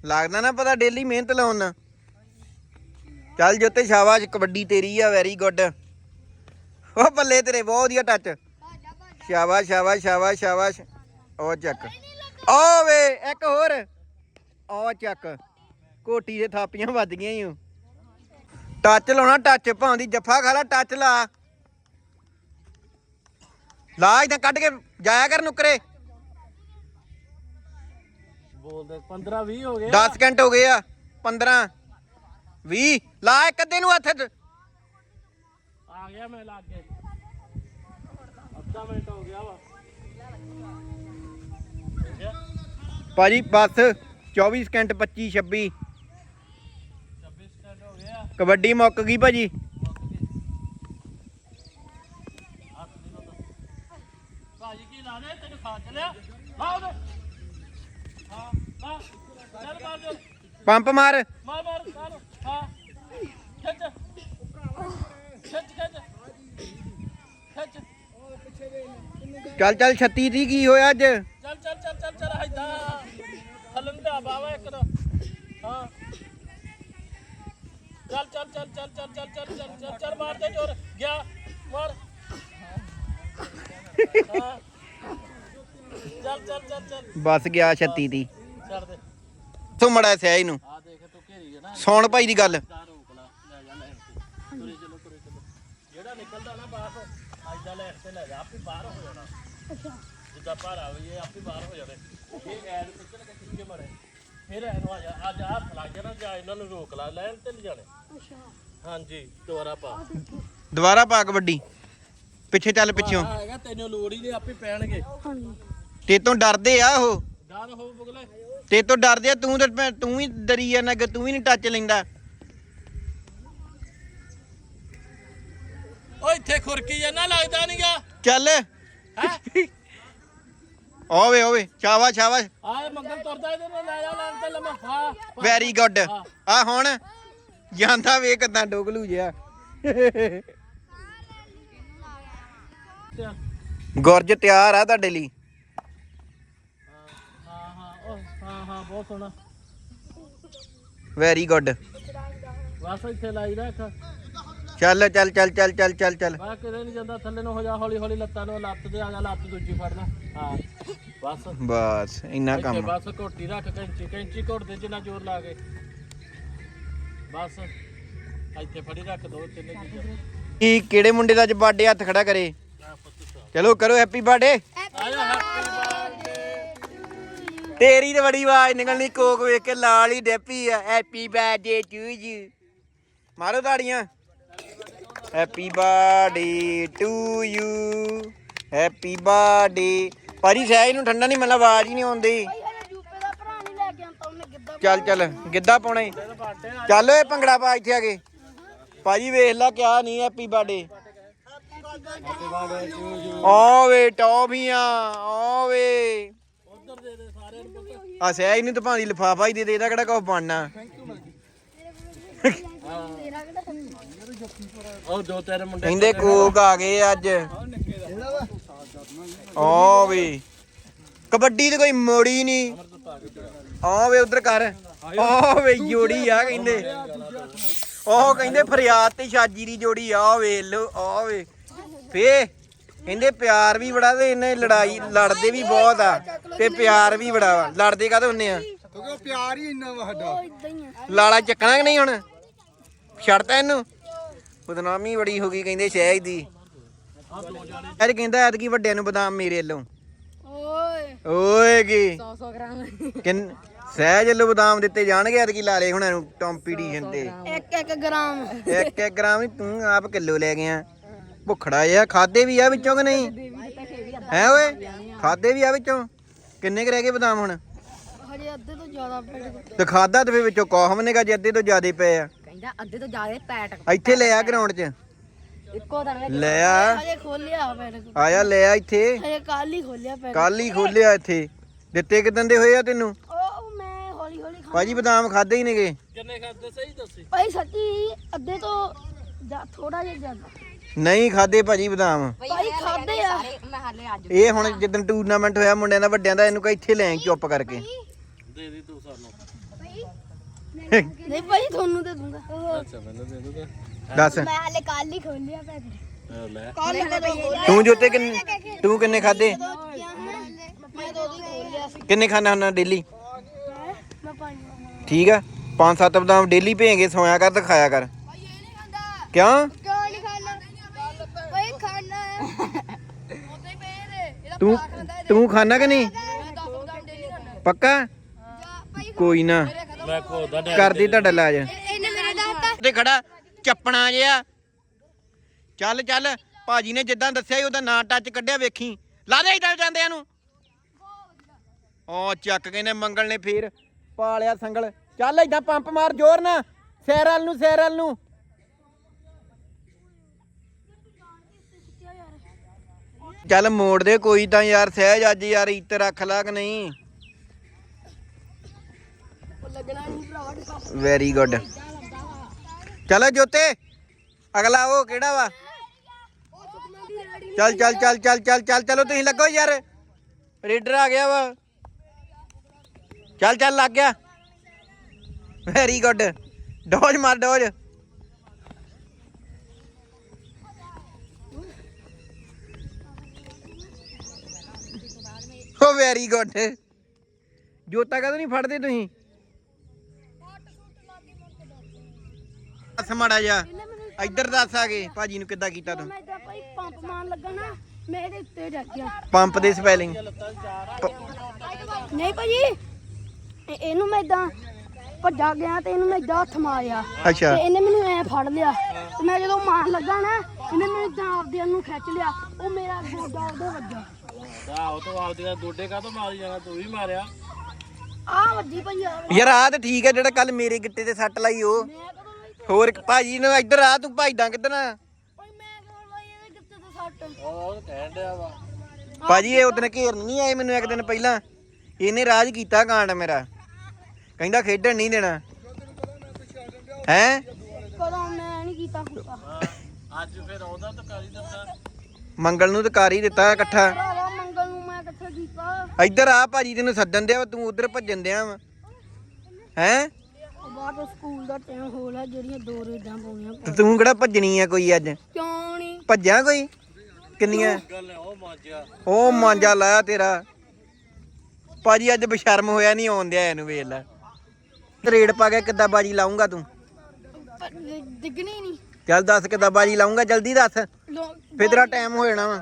ਲੱਗਦਾ ਨਾ ਪਤਾ ਡੇਲੀ ਮਿਹਨਤ ਲਾਉਣ ਨਾਲ। ਚੱਲ ਜੋਤੇ, ਸ਼ਾਬਾਸ਼, ਕਬੱਡੀ ਤੇਰੀ ਆ ਵੈਰੀ ਗੁੱਡ ਉਹ ਬੱਲੇ ਤੇਰੇ, ਬਹੁਤ ਵਧੀਆ ਟੱਚ ਸ਼ਾਬਾਸ਼ ਸ਼ਾਬਾਸ਼ ਸ਼ਾਬਾਸ਼ ਸ਼ਾਬਾਸ਼। ਉਹ ਚੱਕ। ਓ ਵੇ ਇੱਕ ਹੋਰ। ਉਹ ਚੱਕ। ਕੋਟੀ ਦੇ ਥਾਪੀਆਂ ਵੱਜ ਗਈਆਂ ਈ ਓ। ਟੱਚ ਲਾਉਣਾ ਟੱਚ ਭਾਉਂਦੀ ਜੱਫਾ ਖਾ ਲਾ ਟੱਚ ਲਾ। ਲਾ ਇਦਾਂ ਕੱਢ ਕੇ ਜਾਇਆ ਕਰ ਨੁਕਰੇ। ਬੋਲਦੇ 15 20 ਹੋ ਗਏ 10 ਸਕਿੰਟ ਹੋ ਗਏ ਆ 15 20 ਲਾ ਇੱਕ ਅੱਧੇ ਨੂੰ ਹੱਥ। ਆ ਗਿਆ ਮੈਂ ਲੱਗ। ਗਿਆ ਅੱਧਾ ਮਿੰਟ ਹੋ ਗਿਆ ਵਾ? ਭਾਜੀ ਬਸ 24 ਸਕਿੰਟ 25 26 26 ਸਕਿੰਟ ਹੋ ਗਿਆ ਕਬੱਡੀ ਮੁੱਕ ਗਈ ਭਾਜੀ ਹੱਥ ਦੀ ਲੋ ਭਾਜੀ ਕੀ ਲਾ ਦੇ ਤੈਨੂੰ ਖਾ ਚਲਿਆ ਲਾ ਉਹਦੇ ਹਾਂ ਲਾ ਚੱਲ ਮਾਰ ਦੇ ਪੰਪ ਮਾਰ ਮਾਰ ਮਾਰ ਮਾਰ ਹਾਂ ਖਿੱਚ ਖਿੱਚ ਖਿੱਚ ਖਿੱਚ ਚੱਲ ਚੱਲ 36 ਦੀ ਕੀ ਹੋਇਆ ਅੱਜ ਚੱਲ ਚੱਲ ਚੱਲ ਚੱਲ ਚੱਲ ਹਾਈਦਾ ਹਲਨ ਦਾ ਬਾਵਾ ਇੱਕ ਦਾ ਹਾਂ ਚੱਲ ਚੱਲ ਚੱਲ ਚੱਲ ਚੱਲ ਚੱਲ ਚੱਲ ਚੱਲ ਚੱਲ ਚੱਲ ਮਾਰ ਦੇ ਜੋਰ ਗਿਆ ਮਾਰ ਹਾਂ ਚੱਲ ਚੱਲ ਚੱਲ ਚੱਲ। ਬਸ ਗਿਆ 36 ਦੀ ਛੱਡ ਦੇ। ਤੂੰ ਮੜਾ ਸਿਆ ਇਹਨੂੰ। ਆ ਦੇਖ ਤੂੰ ਘੇਰੀ ਹੈ ਨਾ। ਸੌਣ ਭਾਈ ਦੀ ਗੱਲ। ਦਾ ਰੋਕ ਲਾ ਲੈ ਜਾ ਲੈ ਕੇ। ਤੁਰੇ ਚਲੋ ਤੁਰੇ ਚਲੋ। ਜਿਹੜਾ ਨਿਕਲਦਾ ਨਾ ਬਾਹਰ ਅੱਜ ਦਾ ਲੈ ਕੇ ਲੈ ਜਾ ਆਪੇ ਬਾਹਰ ਹੋ ਜਾਣਾ। ਜਿੱਦਾਂ ਬਾਹਰ ਆਵੇ ਆਪੇ ਬਾਹਰ ਹੋ ਜਾਵੇ। ਇਹ ਐਡ ਪਿੱਛੇ ਲੱਗੇ ਕਿੱਥੇ ਮਰੇ। ਫਿਰ ਐਨ ਆ ਜਾ ਅੱਜ ਹੱਥ ਲੱਗ ਜਾਣਾ ਜਾਂ ਇਹਨਾਂ ਨੂੰ ਰੋਕ ਲਾ ਲੈਣ ਤੇ ਲੈ ਜਾਣੇ। ਹਾਂਜੀ ਦੁਬਾਰਾ ਪਾ। ਦੁਬਾਰਾ ਪਾ ਕਬੱਡੀ। ਪਿੱਛੇ ਚੱਲ ਪਿੱਛੋਂ। ਆਹ ਹੈਗਾ ਤੈਨੂੰ ਲੋੜ ਹੀ ਨਹੀਂ ਆਪੇ ਪੈਣਗੇ। ਤੇ ਤੋਂ ਡਰਦੇ ਆ ਉਹ। ਡਰ ਹੋ ਬਗਲੇ। ਤੇ ਤੋਂ ਡਰਦੇ ਆ ਤੂੰ ਤਾਂ ਭੈਣ- ਤੂੰ ਵੀ ਡਰੀ ਜਾਂਦਾ ਕਿ ਤੂੰ ਵੀ ਨਹੀਂ ਟੱਚ ਲੈਂਦਾ। ਓ ਇੱਥੇ ਖੁਰਕੀ ਜਾਂ ਨਾ ਲੱਗਦਾ ਨਹੀਂਗਾ ਚੱਲ। ਹੈ? ਓਵੇ ਓਵੇ ਸ਼ਾਬਾਸ਼ ਸ਼ਾਬਾਸ਼। ਆਏ ਮੰਗਲ ਤੁਰਦਾ ਇਹਦੇ ਨਾਲ ਲੈ ਜਾ ਲੈਣ ਤੇ ਲੰਮਾ ਹਾਂ ਵੈਰੀ ਗੁੱਡ ਆ ਹੁਣ ਜਾਂਦਾ ਵੇ ਕਿਦਾਂ ਡੋਗਲੂ ਜਿਆ ਗੁਰਜ ਤਿਆਰ ਆ ਤੁਹਾਡੇ ਲਈ। ਬਹੁਤ ਸੋਹਣਾ। ਵੈਰੀ ਗੁੱਡ ਬਸ ਇੱਥੇ ਲਾਈ ਰੱਖ। ਚੱਲ ਚੱਲ ਚੱਲ ਚੱਲ ਚੱਲ ਚੱਲ ਚੱਲ। ਮੈਂ ਕਿਤੇ ਨਹੀਂ ਜਾਂਦਾ ਥੱਲੇ ਨੂੰ ਹੋ ਜਾ ਹੌਲੀ ਹੌਲੀ ਲੱਤਾਂ ਨੂੰ ਲੱਤ ਦੇ ਆ ਜਾ ਲੱਤ ਦੂਜੀ ਫੜ ਲੈ। ਹਾਂ ਬਸ। ਬਸ ਇੰਨਾ ਕੰਮ। ਬਸ ਘੋਟੀ ਰੱਖ ਕੈਂਚੀ ਕੈਂਚੀ ਘੋਟ ਦੇ ਜਿੰਨਾ ਜ਼ੋਰ ਲਾ ਕੇ। ਬਸ ਇੱਥੇ ਫੜੀ ਰੱਖ ਦੋ ਤਿੰਨੇ ਚੀਜ਼ਾਂ। ਕੀ ਕਿਹੜੇ ਮੁੰਡੇ ਦਾ ਅੱਜ ਬਰਥਡੇ ਹੱਥ ਖੜਾ ਕਰੇ? ਚਲੋ ਕਰੋ ਹੈਪੀ ਬਰਥਡੇ ਆਇਆ ਹੈਪੀ ਤੇਰੀ ਤੇ ਬੜੀ ਆਵਾਜ਼ ਨਿਕਲਣੀ ਕੋਕ ਵੇਖ ਕੇ ਲਾਲ ਹੀ ਡੈਪੀ ਆ। ਹੈਪੀ ਬਰਥਡੇ ਟੂ ਯੂ ਮਾਰੋ ਤਾੜੀਆਂ। Happy birthday to you happy birthday ਭਾਜੀ ਸਹਿਜ ਨੂੰ ਠੰਡਾ ਨਹੀਂ ਮਤਲਬ ਆਵਾਜ਼ ਹੀ ਨਹੀਂ ਆਉਂਦੀ। ਚੱਲ ਚੱਲ ਗਿੱਧਾ ਪਾਉਣਾ ਈ ਚੱਲ ਓਏ ਭੰਗੜਾ ਪਾ ਇੱਥੇ ਆ ਕੇ। ਭਾਜੀ ਵੇਖ ਲੈ ਕਿਆ ਨਹੀਂ ਹੈਪੀ ਬਰਥਡੇ ਆ ਵੇ ਟੌਫੀਆਂ ਆ ਵੇ ਉਧਰ ਦੇ ਦੇ ਸਾਰਿਆਂ ਨੂੰ ਪੁੱਤ ਆ ਸਹਿਜ ਨੂੰ ਤਾਂ ਭਾਂਦੀ ਲਿਫਾਫਾ ਹੀ ਦੇ ਦੇ ਇਹਦਾ ਕਿਹੜਾ ਕੁਝ ਬਣਨਾ? ਉਹ ਦੋ ਮੁੰਡੇ ਕਹਿੰਦੇ ਕੋਕ ਆ ਗਏ ਅੱਜ। ਆ ਵੇ। ਕਬੱਡੀ ਤੇ ਕੋਈ ਮੋੜੀ ਨਹੀਂ ਆ ਵੇ ਉਧਰ ਕਰ। ਆ ਵੇ ਜੋੜੀ ਆ ਕਹਿੰਦੇ। ਉਹ ਕਹਿੰਦੇ ਫਰਿਆਦ ਤੇ ਸ਼ਾਜੀ ਦੀ ਜੋੜੀ ਆ ਵੇ ਲੋ ਆ ਵੇ। ਫੇ ਕਹਿੰਦੇ ਪਿਆਰ ਵੀ ਬੜਾ ਤੇ ਇਹਨੇ ਲੜਾਈ ਲੜਦੇ ਵੀ ਬਹੁਤ ਆ। ਤੇ ਪਿਆਰ ਵੀ ਬੜਾ ਵਾ। ਲੜਦੇ ਕਾਹਦੇ ਹੁੰਨੇ ਆ? ਕਿਉਂਕਿ ਉਹ ਪਿਆਰ ਹੀ ਇੰਨਾ ਵਾ ਸਾਡਾ। ਇਦਾਂ ਹੀ ਆ। ਲਾਲਾ ਚੱਕਣਾ ਕਿ ਨਹੀਂ ਹੁਣ? ਛੱਡਤਾ ਇਹਨੂੰ? ਬਦਨਾਮੀ ਬੜੀ ਹੋ ਗਈ ਕਹਿੰਦੇ ਸ਼ਹਿਜ ਦੀ। ਅੱਜ ਕਹਿੰਦਾ ਐਤਕੀ ਵੱਡਿਆਂ ਨੂੰ ਬਦਾਮ ਮੇਰੇ ਵੱਲੋਂ। ਓਏ। ਓਏ ਕੀ? 100 100 ਗ੍ਰਾਮ। ਕਿੰਨ ਸਹਿਜ ਵੱਲੋਂ ਬਦਾਮ ਦਿੱਤੇ ਜਾਣਗੇ ਐਤਕੀ ਲਾਲੇ ਹੁਣਾਂ ਨੂੰ ਕੰਪੀਟੀਸ਼ਨ ਤੇ। ਇੱਕ ਇੱਕ ਗ੍ਰਾਮ। ਇੱਕ ਇੱਕ ਗ੍ਰਾਮ ਹੀ ਤੂੰ ਆਪ ਕਿਲੋ ਲੈ ਗਿਆ। ਭੁੱਖੜਾ ਜਿਹਾ ਖਾਦੇ ਵੀ ਆ ਵਿੱਚੋਂ ਕਿ ਨਹੀਂ? ਹੈ ਓਏ? ਖਾਦੇ ਵੀ ਆ ਵਿੱਚੋਂ? ਕਿੰਨੇ ਕੁ ਰਹਿ ਗਏ ਬਦਾਮ ਹੁਣ? ਹਜੇ ਅੱਧੇ ਤੋਂ ਜ਼ਿਆਦਾ ਪੈ ਗਏ। ਤੇ ਖਾਦਾ ਤੇ ਵਿੱਚੋਂ ਕੌਹਮ ਨੇਗਾ ਜੇ ਅੱਧੇ ਤੋਂ ਜ਼ਿਆਦੇ ਪਏ ਆ। ਕਹਿੰਦਾ ਅੱਧੇ ਤੋਂ ਜ਼ਿਆਦਾ ਪੈਟ ਇੱਥੇ ਲੈ ਆ ਗਰਾਊਂਡ 'ਚ। ਇੱਕੋ ਦਿਨ ਵਿੱਚ ਲੈ ਆ। ਹਜੇ ਖੋਲਿਆ ਪੈਰ ਆਇਆ ਲੈ ਆ ਇੱਥੇ। ਹਜੇ ਕੱਲ ਹੀ ਖੋਲਿਆ ਪੈਰ ਕੱਲ ਹੀ ਖੋਲਿਆ ਇੱਥੇ। ਦਿੱਤੇ ਕਿਦਾਂ ਦੇ ਹੋਏ ਆ ਤੈਨੂੰ? ਉਹ ਮੈਂ ਹੌਲੀ ਹੌਲੀ ਖਾ ਭਾਜੀ ਬਦਾਮ ਖਾਦੇ ਹੀ ਨੇਗੇ। ਕਿੰਨੇ ਖਾਦੇ? ਸਹੀ ਦੱਸੀ। ਭਾਈ ਸੱਚੀ ਅੱਧੇ ਤੋਂ ਥੋੜਾ ਜਿਹਾ ਜ਼ਿਆਦਾ। ਨਹੀਂ ਖਾਦੇ ਭਾਜੀ ਬਦਾਮ। ਭਾਈ ਖਾਦੇ ਆ। ਮੈਂ ਹਾਲੇ ਅੱਜ ਇਹ ਹੁਣ ਜਦੋਂ ਟੂਰਨਾਮੈਂਟ ਹੋਇਆ ਮੁੰਡਿਆਂ ਦਾ ਵੱਡਿਆਂ ਦਾ ਇਹਨੂੰ ਕਹ ਇੱਥੇ ਲੈ ਚੁੱਪ ਕਰਕੇ। ਦੇ ਦੀ ਤੂੰ ਸਾਨੂੰ। [laughs] ਨਹੀਂ ਭਾਈ ਤੁਹਾਨੂੰ ਦੇ ਦੂੰਗਾ। ਅੱਛਾ ਮੈਨੂੰ ਦੇ ਦੂਗਾ। ਦੱਸ। ਮੈਂ ਹਲੇ ਕੱਲ ਹੀ ਖੋਲਿਆ ਪੈਰ ਲੈ। ਕੱਲ ਕਦੋਂ ਖੋਲਿਆ? ਤੂੰ ਜੋਤੇ ਕਿੰਨੇ ਤੂੰ ਕਿੰਨੇ ਖਾਦੇ? ਮੈਂ ਦੋ ਦੀ ਖੋਲਿਆ ਸੀ। ਕਿੰਨੇ ਖਾਣਾ ਹੁੰਦਾ ਡੇਲੀ ਠੀਕ ਆ ਪੰਜ ਸੱਤ ਬਦਾਮ ਡੇਲੀ ਭੇਂਗੇ ਸੋਇਆ ਕਰ ਤੇ ਖਾਇਆ ਕਰ। ਭਾਈ ਇਹ ਨਹੀਂ ਖਾਂਦਾ। ਕਿਉਂ ਕਿਉਂ ਨਹੀਂ ਖਾਣਾ ਭਾਈ ਖਾਣਾ ਉੱਤੇ ਪਏ ਨੇ ਇਹਦਾ ਤੂੰ ਤੂੰ ਖਾਣਾ ਕਿ ਨਹੀਂ? ਪੱਕਾ? ਕੋਈ ਨਾ। ਮੈਂ ਖੋਦਾ ਕਰਦੀ ਤੁਹਾਡਾ ਇਲਾਜ। ਇਹਨੇ ਮੇਰੇ ਦੱਸਤਾ ਤੇ ਖੜਾ, ਚੱਪਣਾ ਜਿਆ ਚੱਲ ਚੱਲ। ਭਾਜੀ ਨੇ ਜਿੱਦਾਂ ਦੱਸਿਆ ਸੀ, ਉਹਦਾ ਨਾਂ ਟੱਚ ਕੱਢਿਆ, ਵੇਖੀ। ਲਾ ਦੇ ਇਦਾਂ ਜਾਂਦਿਆਂ ਨੂੰ। ਓ ਚੱਕ ਕਹਿੰਦੇ ਮੰਗਲ ਨੇ ਫੇਰ ਪਾਲਿਆ ਸੰਗਲ। ਚੱਲ ਇਦਾਂ ਪੰਪ ਮਾਰ, ਜ਼ੋਰ ਨਾ ਸੈਰਲ ਨੂੰ ਸੈਰਲ ਨੂੰ। ਚੱਲ ਮੋੜ ਦੇ, ਕੋਈ ਤਾਂ ਯਾਰ ਸਹਿਜ ਅੱਜ ਯਾਰ ਇੱਤ ਰੱਖ ਲਾ ਕਿ ਨਹੀਂ? ਲੱਗਣਾ ਨਹੀਂ ਭਰਾਵਾ ਵੈਰੀ ਗੁੱਡ ਚਲੋ ਜੋਤੇ, ਅਗਲਾ ਉਹ ਕਿਹੜਾ ਵਾ? ਚੱਲ ਚੱਲ ਚੱਲ ਚੱਲ ਚੱਲ ਚੱਲ, ਚਲੋ, ਤੁਸੀਂ ਲੱਗੋ ਯਾਰ। ਰੇਡਰ ਆ ਗਿਆ ਵਾ। ਚੱਲ ਚੱਲ, ਲੱਗ ਗਿਆ। ਵੈਰੀ ਗੁੱਡ ਡੋਜ ਮਾਰ, ਡੋਜ। ਹੋ ਵੈਰੀ ਗੁੱਡ ਜੋਤਾ ਕਦੋਂ ਨਹੀਂ ਫੜਦੇ ਤੁਸੀਂ? ਦੱਸ ਮਾੜਾ ਜਾ ਇੱਧਰ ਦੱਸ ਆ ਗਏ ਭਾਜੀ ਨੂੰ ਕਿੱਦਾਂ ਕੀਤਾ ਤੂੰ? ਮੈਂ ਇਦਾਂ ਭਾਈ ਪੰਪ ਮਾਰਨ ਲੱਗਾ ਨਾ ਮੈਂ ਇਹਦੇ ਉੱਤੇ ਜਾ ਗਿਆ। ਪੰਪ ਦੇ ਸਪੈਲਿੰਗ ਨਹੀਂ ਭਾਜੀ ਇਹ- ਇਹਨੂੰ ਮੈਂ ਇਦਾਂ ਭੱਜਾ ਗਿਆ ਤੇ ਇਹਨੂੰ ਮੈਂ ਇਦਾਂ ਹੱਥ ਮਾਰਿਆ। ਅੱਛਾ। ਤੇ ਇਹਨੇ ਮੈਨੂੰ ਐ ਫੜ ਲਿਆ। ਤੇ ਮੈਂ ਜਦੋਂ ਮਾਰਨ ਲੱਗਾ ਨਾ ਇਹਨੇ ਮੈਨੂੰ ਇਦਾਂ ਆਪਦੇ ਨੂੰ ਖਿੱਚ ਲਿਆ। ਉਹ ਮੇਰਾ ਗੋਡਾ ਉਹਦੇ ਵੱਜਾ। ਆਹੋ ਤੂੰ ਆਪਦੀਆਂ ਦੋਡੇ ਕਾ ਤੋਂ ਮਾਰੀ ਜਾਣਾ ਤੂੰ ਵੀ ਮਾਰਿਆ। ਆ ਵੱਜੀ ਭਾਈ ਆ। ਯਾਰ ਆ ਤੇ ਠੀਕ ਹੈ ਜਿਹੜਾ ਕੱਲ ਮੇਰੇ ਗਿੱਟੇ ਤੇ ਸੱਟ ਲਾਈ ਉਹ। ਮੈਂ ਕਦੋਂ ਲਈ ਹੋਰ ਇੱਕ ਭਾਜੀ ਨੂੰ ਇੱਧਰ ਆ ਤੂੰ ਭਾਈਦਾ ਕਿੱਧਰ ਆ? ਭਾਈ ਮੈਂ ਕਦੋਂ ਲਈ ਇਹਦੇ ਕਿੱਤੇ ਤੇ ਸੱਟ? ਉਹ ਕਹਿਣ ਡਿਆ ਵਾ। ਭਾਜੀ ਇਹ ਉਦੋਂ ਘੇਰਨ ਨਹੀਂ ਆਏ ਮੈਨੂੰ ਇੱਕ ਦਿਨ ਪਹਿਲਾਂ। ਇਹਨੇ ਰਾਜ ਕੀਤਾ ਕਾਂਡ ਮੇਰਾ। ਕਹਿੰਦਾ ਖੇਡਣ ਨਹੀਂ ਦੇਣਾ। ਹੈ? ਕਦੋਂ ਮੈਂ ਨਹੀਂ ਕੀਤਾ ਹੁੰਦਾ ਅੱਜ ਫਿਰ ਉਹਦਾ ਤਾਂ ਕਰ ਹੀ ਦਿੱਤਾ। ਮੰਗਲ ਨੂੰ ਤਾਂ ਕਰ ਹੀ ਦਿੱਤਾ ਇਕੱਠਾ ਭਰਾਵਾ ਮੰਗਲ ਨੂੰ ਮੈਂ ਕਿੱਥੇ ਕੀਤਾ ਇੱਧਰ ਆ ਭਾਜੀ ਤੈਨੂੰ ਸੱਦਣ ਦਿਆ ਤੂੰ ਉਧਰ ਭੱਜਣ ਦਿਆ ਵਾ। ਹੈ? ਬਾਅਦ ਸਕੂਲ ਦਾ ਟਾਈਮ ਹੋ ਲਿਆ ਜਿਹੜੀਆਂ ਦੋ ਰੇਡਾਂ ਪਾਉਣੀਆਂ ਤੇ ਤੂੰ ਕਿਹੜਾ ਭੱਜਣੀ ਆ ਕੋਈ ਅੱਜ? ਕਿਉਂ ਨਹੀਂ ਭੱਜਾਂ ਕੋਈ? ਕਿੰਨੀਆਂ? ਗੱਲ ਉਹ ਮਾਂਜਿਆ ਉਹ ਮਾਂਜਾ ਲਾਇਆ ਤੇਰਾ। ਭਾਜੀ ਅੱਜ ਬਸ਼ਰਮ ਹੋਇਆ ਨਹੀਂ ਆਉਣ ਦਿਆ ਇਹਨੂੰ ਵੇਖ ਲੈ। ਰੇਡ ਪਾ ਕੇ ਕਿੱਦਾਂ ਬਾਜੀ ਲਾਉਂਗਾ ਤੂੰ? ਡਿੱਗਣੀ ਨਹੀਂ ਚੱਲ ਦੱਸ ਕਿੱਦਾਂ ਬਾਜੀ ਲਾਉਂਗਾ ਜਲਦੀ ਦੱਸ। ਫੇਰ ਤੇਰਾ ਟਾਈਮ ਹੋ ਜਾਣਾ ਵਾ।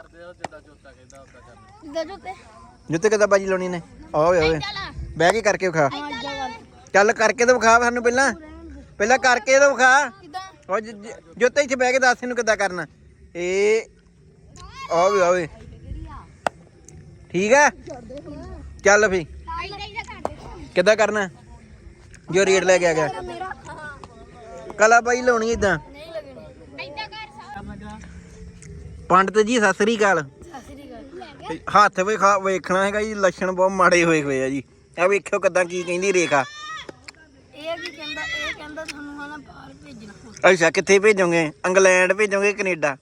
ਜੁੱਤੇ ਕਿੱਦਾਂ ਬਾਜੀ ਲਾਉਣੀ ਨੇ? ਓਏ ਓਏ। ਬਹਿ ਕੇ ਕਰਕੇ ਵਿਖਾ। ਹਾਂ ਚੱਲ ਕਰਕੇ ਤਾਂ ਵਿਖਾ ਸਾਨੂੰ ਪਹਿਲਾਂ। ਪਹਿਲਾਂ ਕਰਕੇ ਤਾਂ ਵਿਖਾ। ਉਹ ਜੁੱਤੇ ਇੱਥੇ ਬਹਿ ਕੇ ਦੱਸ ਇਹਨੂੰ ਕਿੱਦਾਂ ਕਰਨਾ। ਇਹ ਓਏ ਓਏ। ਠੀਕ ਆ? ਚੱਲ ਫੀ ਕਿੱਦਾਂ ਕਰਨਾ? ਜੋ ਰੇਟ ਲੈ ਕੇ ਆ ਗਿਆ। ਕਲਾ ਬਾਈ ਲਾਉਣੀ ਇਦਾਂ ਪੰਡਤ ਜੀ ਸਤਿ ਸ੍ਰੀ ਅਕਾਲ। ਗੱਲ ਹੱਥ ਵੇਖਾ ਵੇਖਣਾ ਹੈਗਾ ਜੀ ਲੱਛਣ ਬਹੁਤ ਮਾੜੇ ਹੋਏ ਹੋਏ ਆ ਜੀ। ਆ ਵੇਖਿਓ ਕਿਦਾਂ ਕੀ ਕਹਿੰਦੀ ਰੇਖਾ। ਇਹ ਕੀ ਕਹਿੰਦਾ ਇਹ ਕਹਿੰਦਾ ਤੁਹਾਨੂੰ ਹਨਾ ਬਾਹਰ ਭੇਜਣਾ। ਅੱਛਾ ਕਿੱਥੇ ਭੇਜੋਗੇ? ਇੰਗਲੈਂਡ ਭੇਜੋਗੇ ਕੈਨੇਡਾ?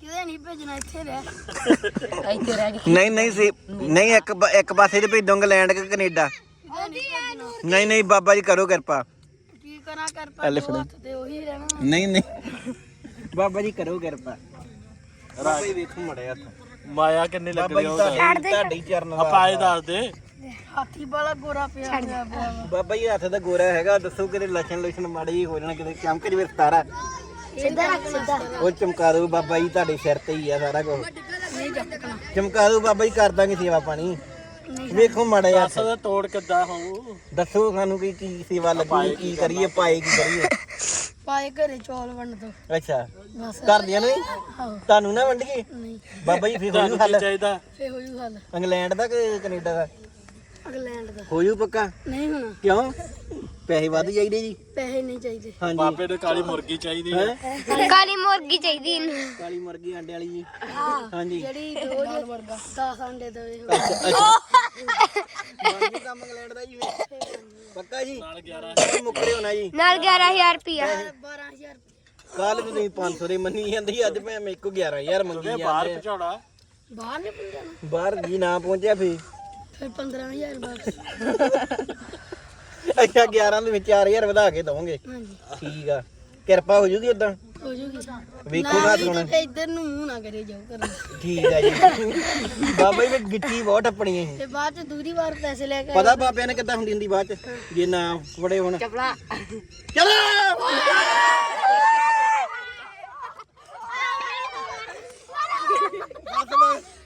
ਕਿਤੇ ਨਹੀਂ ਭੇਜਣਾ ਇੱਥੇ ਰਹਿ। ਇੱਥੇ ਰਹਿ ਗਈ ਨਹੀਂ ਨਹੀਂ ਸੀ ਨਹੀਂ ਇੱਕ ਇੱਕ ਪਾਸੇ ਤੇ ਭੇਜੋ ਇੰਗਲੈਂਡ ਕਿ ਕੈਨੇਡਾ? ਨਹੀਂ ਨਹੀਂ ਬਾਬਾ ਜੀ ਕਰੋ ਕਿਰਪਾ। ਕੀ ਕਰਾਂ ਕਰ ਐਲੇ ਪਾ ਫੜੋ। ਹੱਥ ਤੇ ਉਹੀ ਰਹਿਣਾ। ਨਹੀਂ ਨਹੀਂ। ਬਾਬਾ ਜੀ ਕਰੋ ਕਿਰਪਾ। ਬਾਬਾ ਜੀ ਵੇਖੋ ਮੜਿਆ ਹੱਥ। ਮਾਇਆ ਕਿੰਨੀ ਬਾਬਾ ਲੱਗਦੀ ਜੀ ਆ ਤੁਹਾਡੇ ਚਰਨ ਦਾ ਆਪਾਂ ਇਹ ਦੱਸ ਦੇ। ਹਾਥੀ ਵਾਲਾ ਗੋਰਾ ਪਿਆ ਹੋਇਆ। ਬਾਬਾ। ਜੀ ਹੱਥ ਦਾ ਗੋਰਾ ਹੈਗਾ ਦੱਸੋ ਕਿਤੇ ਲੱਛਣ ਲੁਛਣ ਮਾੜੇ ਹੀ ਹੋ ਜਾਣ ਕਿਤੇ ਚਮਕ ਜਵੇ ਸਤਾਰਾ ਸਿੱਧਾ ਰੱਖ ਸਿੱਧਾ। ਉਹ ਚਮਕਾ ਦੋ ਬਾਬਾ ਜੀ ਤੁਹਾਡੇ ਸਿਰ ਤੇ ਹੀ ਆ ਸਾਰਾ ਕੁਝ ਚਮਕਾ ਦੋ ਬਾਬਾ ਜੀ ਕਰ ਦਾਂਗੇ ਸੇਵਾ ਪਾਣੀ। ਵੇਖੋ ਮਾੜਾ ਹੱਥ। ਅਸਲ ਤੋੜ ਕਿੱਦਾਂ ਹੋਊ? ਦੱਸੋ ਸਾਨੂੰ ਕੀ ਕੀ ਸੇਵਾ ਲੱਗੀ ਕੀ ਕਰੀਏ ਪਾਏ ਕੀ ਕਰੀਏ। ਪਾਏ ਘਰੇ ਚੌਲ ਵੰਡ ਦੋ। ਅੱਛਾ। ਬਸ। ਘਰਦਿਆਂ ਨੂੰ ਹੀ? ਆਹੋ ਤੁਹਾਨੂੰ ਨਾ ਵੰਡੀਏ ਨਹੀਂ। ਬਾਬਾ ਜੀ ਫੇਰ ਕੀ ਹੱਲ? ਚਾਹੀਦਾ? ਫੇ ਹੋ ਜੂ ਹੱਲ। ਇੰਗਲੈਂਡ ਦਾ ਕਿ ਕੈਨੇਡਾ ਦਾ? ਇੰਗਲੈਂਡ ਦਾ। ਹੋਜੂ ਪੱਕਾ? ਨਹੀਂ ਹੋਣਾ। ਕਿਉਂ? ਪੈਸੇ ਵੱਧ ਚਾਹੀਦੇ ਜੀ? ਪੈਸੇ ਨਹੀਂ ਚਾਹੀਦੇ। ਹਾਂਜੀ। ਬਾਬੇ ਨੂੰ ਕਾਲੀ ਮੁਰਗੀ ਚਾਹੀਦੀ ਹੈ। ਹੈਂ? ਕਾਲੀ ਮੁਰਗੀ ਚਾਹੀਦੀ ਕਾਲੀ ਮੁਰਗੀ ਅੰਡੇ ਵਾਲੀ ਜੀ। ਹਾਂਜੀ। ਜਿਹੜੀ ਰੋਜ਼ ਵਰਗਾ। 10 ਅੰਡੇ ਦੇਵੇ। ਬਾਕੀ ਕੰਮ ਇੰਗਲੈਂਡ ਦਾ ਜੀ ਫੇਰ। ਪੱਕਾ ਜੀ? ਨਾਲ 11 [coughs] ਮੁੱਕਰੇ ਹੋਣਾ ਜੀ। ਨਾਲ 11000 ਰੁਪਿਆ 12000 ਕੱਲ ਤੁਸੀਂ 500 ਦੇ ਮੰਨੀ ਜਾਂਦੀ ਅੱਜ ਮੈਂ ਮੇਰੇ ਕੋ 11000 ਮੰਗੀ ਬਾਹਰ ਜਾਂਦੇ ਆ। ਪਹੁੰਚਾਉਣਾ ਬਾਹਰ ਨਹੀਂ ਪੁੱਜਣਾ ਬਾਹਰ ਜੀ ਨਾ ਪਹੁੰਚਿਆ ਫੇ ਫਿਰ 15000 ਬਸ। ਅੱਛਾ 11 ਦੇ ਵਿੱਚ 4000 ਵਧਾ ਕੇ ਦਵਾਂਗੇ। ਹਾਂਜੀ। ਠੀਕ ਆ। ਕਿਰਪਾ ਹੋ ਜੂਗੀ ਇਦਾਂ ਹੋ ਜੂਗੀ ਵੇਖੋ ਘਾਟ ਹੁਣ ਤੇ ਇੱਧਰ ਨੂੰ ਮੂੰਹ ਨਾ ਕਰੇ ਜਾਓ ਕਰਨ ਠੀਕ ਆ ਜੀ। ਬਾਬਾ ਜੀ ਵੀ ਗਿੱਟੀ ਬਹੁਤ ਟੱਪਣੀ ਹੈ ਤੇ ਬਾਅਦ ਚ ਦੂਰੀ ਵਾਰ ਪੈਸੇ ਲੈ ਕੇ ਪਤਾ ਬਾਬਿਆਂ ਨੇ ਕਿੱਦਾਂ ਹੁੰਦੀ ਹੁੰਦੀ ਬਾਅਦ ਚ? ਜੇ ਨਾ ਫੜੇ ਹੁਣ। ਚਪਲਾ। ਚਲੋ!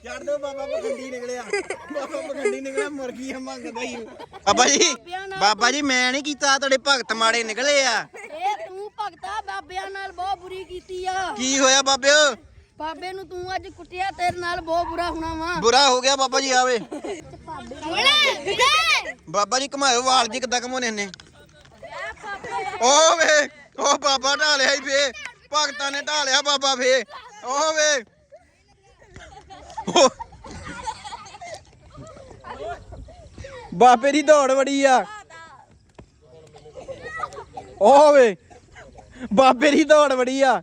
ਛੱਡ ਦੋ ਬਾਬਾ ਪਖੰਡੀ ਨਿਕਲਿਆ। ਬਾਬਾ ਪਖੰਡੀ ਨਿਕਲਿਆ ਮੁਰਗੀਆਂ ਮੰਗਦਾ ਹੀ ਬਾਬਾ ਜੀ ਬਾਬਾ ਜੀ ਮੈਂ ਨਹੀਂ ਕੀਤਾ ਤੁਹਾਡੇ ਭਗਤ ਮਾੜੇ ਨਿਕਲੇ ਆ। ਭਗਤਾ ਬਾਬਿਆਂ ਨਾਲ ਬਹੁਤ ਬੁਰੀ ਕੀਤੀ ਆ। ਕੀ ਹੋਇਆ ਬਾਬਿਓ? ਬਾਬੇ ਨੂੰ ਤੂੰ ਅੱਜ ਕੁੱਟਿਆ ਤੇਰੇ ਨਾਲ ਬਹੁਤ ਬੁਰਾ ਹੋਣਾ ਵਾ। ਬੁਰਾ ਹੋ ਗਿਆ ਬਾਬਾ ਜੀ ਆਵੇ। ਬਾਬਾ ਜੀ ਘਮਾਇਓ ਵਾਲ ਜੀ ਕਿੱਦਾਂ ਘਮਾਉਣੇ ਨੇ ਓ ਵੇ ਓ ਬਾਬਾ ਢਾਲਿਆ ਹੀ ਫੇ ਭਗਤਾਂ ਨੇ ਢਾਲਿਆ ਬਾਬਾ ਫੇ ਓ ਵੇ। ਬਾਬੇ ਦੀ ਦੌੜ ਬੜੀ ਆ। ਓ ਵੇ। ਬਾਬੇ ਦੀ ਦੌੜ ਬੜੀ ਆ।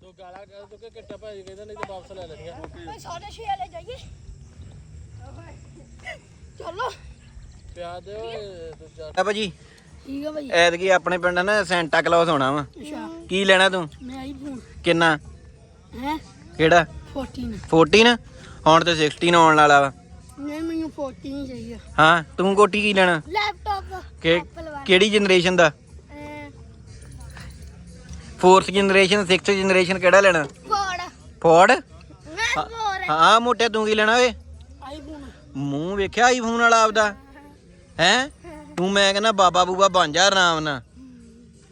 ਤੂੰ ਗਾਲਾਂ ਕਰ ਤੂੰ ਕਿ ਕਿੱਟਾ ਭਾਜੀ ਕਹਿੰਦਾ ਨਹੀਂ ਤੇ ਵਾਪਸ ਲੈ ਲੈਣੀਆਂ। ਸਾਡੇ ਛੇ ਵਾਲੇ ਜਾਈਏ। ਚਲੋ। ਪਿਆ ਦੇ ਓਏ ਦੂਜਾ। ਬਾਬਾ ਜੀ ਠੀਕ ਆ ਭਾਈ ਐਤਕੀ ਆਪਣੇ ਪਿੰਡ ਨਾ ਸੈਂਟਾ ਕਲੌਸ ਹੋਣਾ ਵਾ। ਅੱਛਾ। ਕੀ ਲੈਣਾ ਤੂੰ? ਮੈਂ ਆਈਫੋਨ ਕਿੰਨਾ? ਹੈ? ਕਿਹੜਾ? 14 14 ਹੁਣ ਤੇ 16 ਆਉਣ ਵਾਲਾ ਵਾ। ਨਹੀਂ ਮੈਨੂੰ 14 ਹੀ ਚਾਹੀਦਾ। ਹਾਂ ਤੂੰ ਕੋਟੀ ਕੀ ਲੈਣਾ? ਲੈਪਟਾਪ ਕਿਹੜੀ ਜਨਰੇਸ਼ਨ ਦਾ? 4th ਜਨਰੇਸ਼ਨ 6th ਜਨਰੇਸ਼ਨ ਕਿਹੜਾ ਲੈਣਾ? ਫੋੜ ਫੋਰਡ ਮੈਂ ਫੋੜ ਹਾਂ ਮੋਟੇ ਤੂੰ ਕੀ ਲੈਣਾ ਓਏ? ਆਈਫੋਨ ਮੂੰਹ ਵੇਖਿਆ ਆਈਫੋਨ ਵਾਲਾ ਆਪਦਾ? ਹੈ? ਤੂੰ ਮੈਂ ਕਹਿੰਦਾ ਬਾਬਾ ਬੂਬਾ ਬਣ ਜਾ ਆਰਾਮ ਨਾਲ।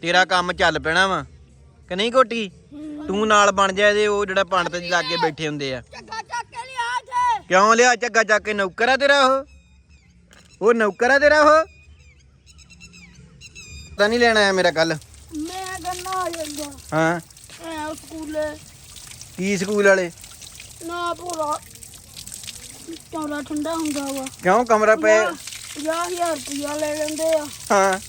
ਤੇਰਾ ਕੰਮ ਚੱਲ ਪੈਣਾ ਵਾ। ਕਿ ਨਹੀਂ ਕੋਟੀ? ਤੂੰ ਨਾਲ ਬਣ ਜਾ ਇਹਦੇ ਉਹ ਜਿਹੜਾ ਪੰਡਤ ਜੀ ਲਾਗੇ ਬੈਠੇ ਹੁੰਦੇ ਆ। ਚੱਕਾ ਚੱਕ ਕੇ ਲਿਆ ਜੇ ਕਿਉਂ ਲਿਆ? ਝੱਗਾ ਚੱਕ ਕੇ ਨੌਕਰ ਆ ਤੇਰਾ ਉਹ? ਉਹ ਨੌਕਰ ਆ ਤੇਰਾ ਉਹ? ਤਾਂ ਨਹੀਂ ਲੈਣਾ ਆਇਆ ਮੇਰਾ ਕੱਲ ਮੈਂ ਗੰਨਾ ਆ ਜਾਂਦਾ। ਹਾਂ। ਐ ਸਕੂਲੇ। ਕੀ ਸਕੂਲ ਵਾਲੇ? ਨਾ ਪੂਰਾ ਚੌੜਾ ਠੰਡਾ ਹੁੰਦਾ ਵਾ। ਕਿਉਂ? ਕਮਰਾ ਪਏ 50000 ਰੁਪਇਆ ਲੈ ਲੈਂਦੇ ਆ। ਹਾਂ।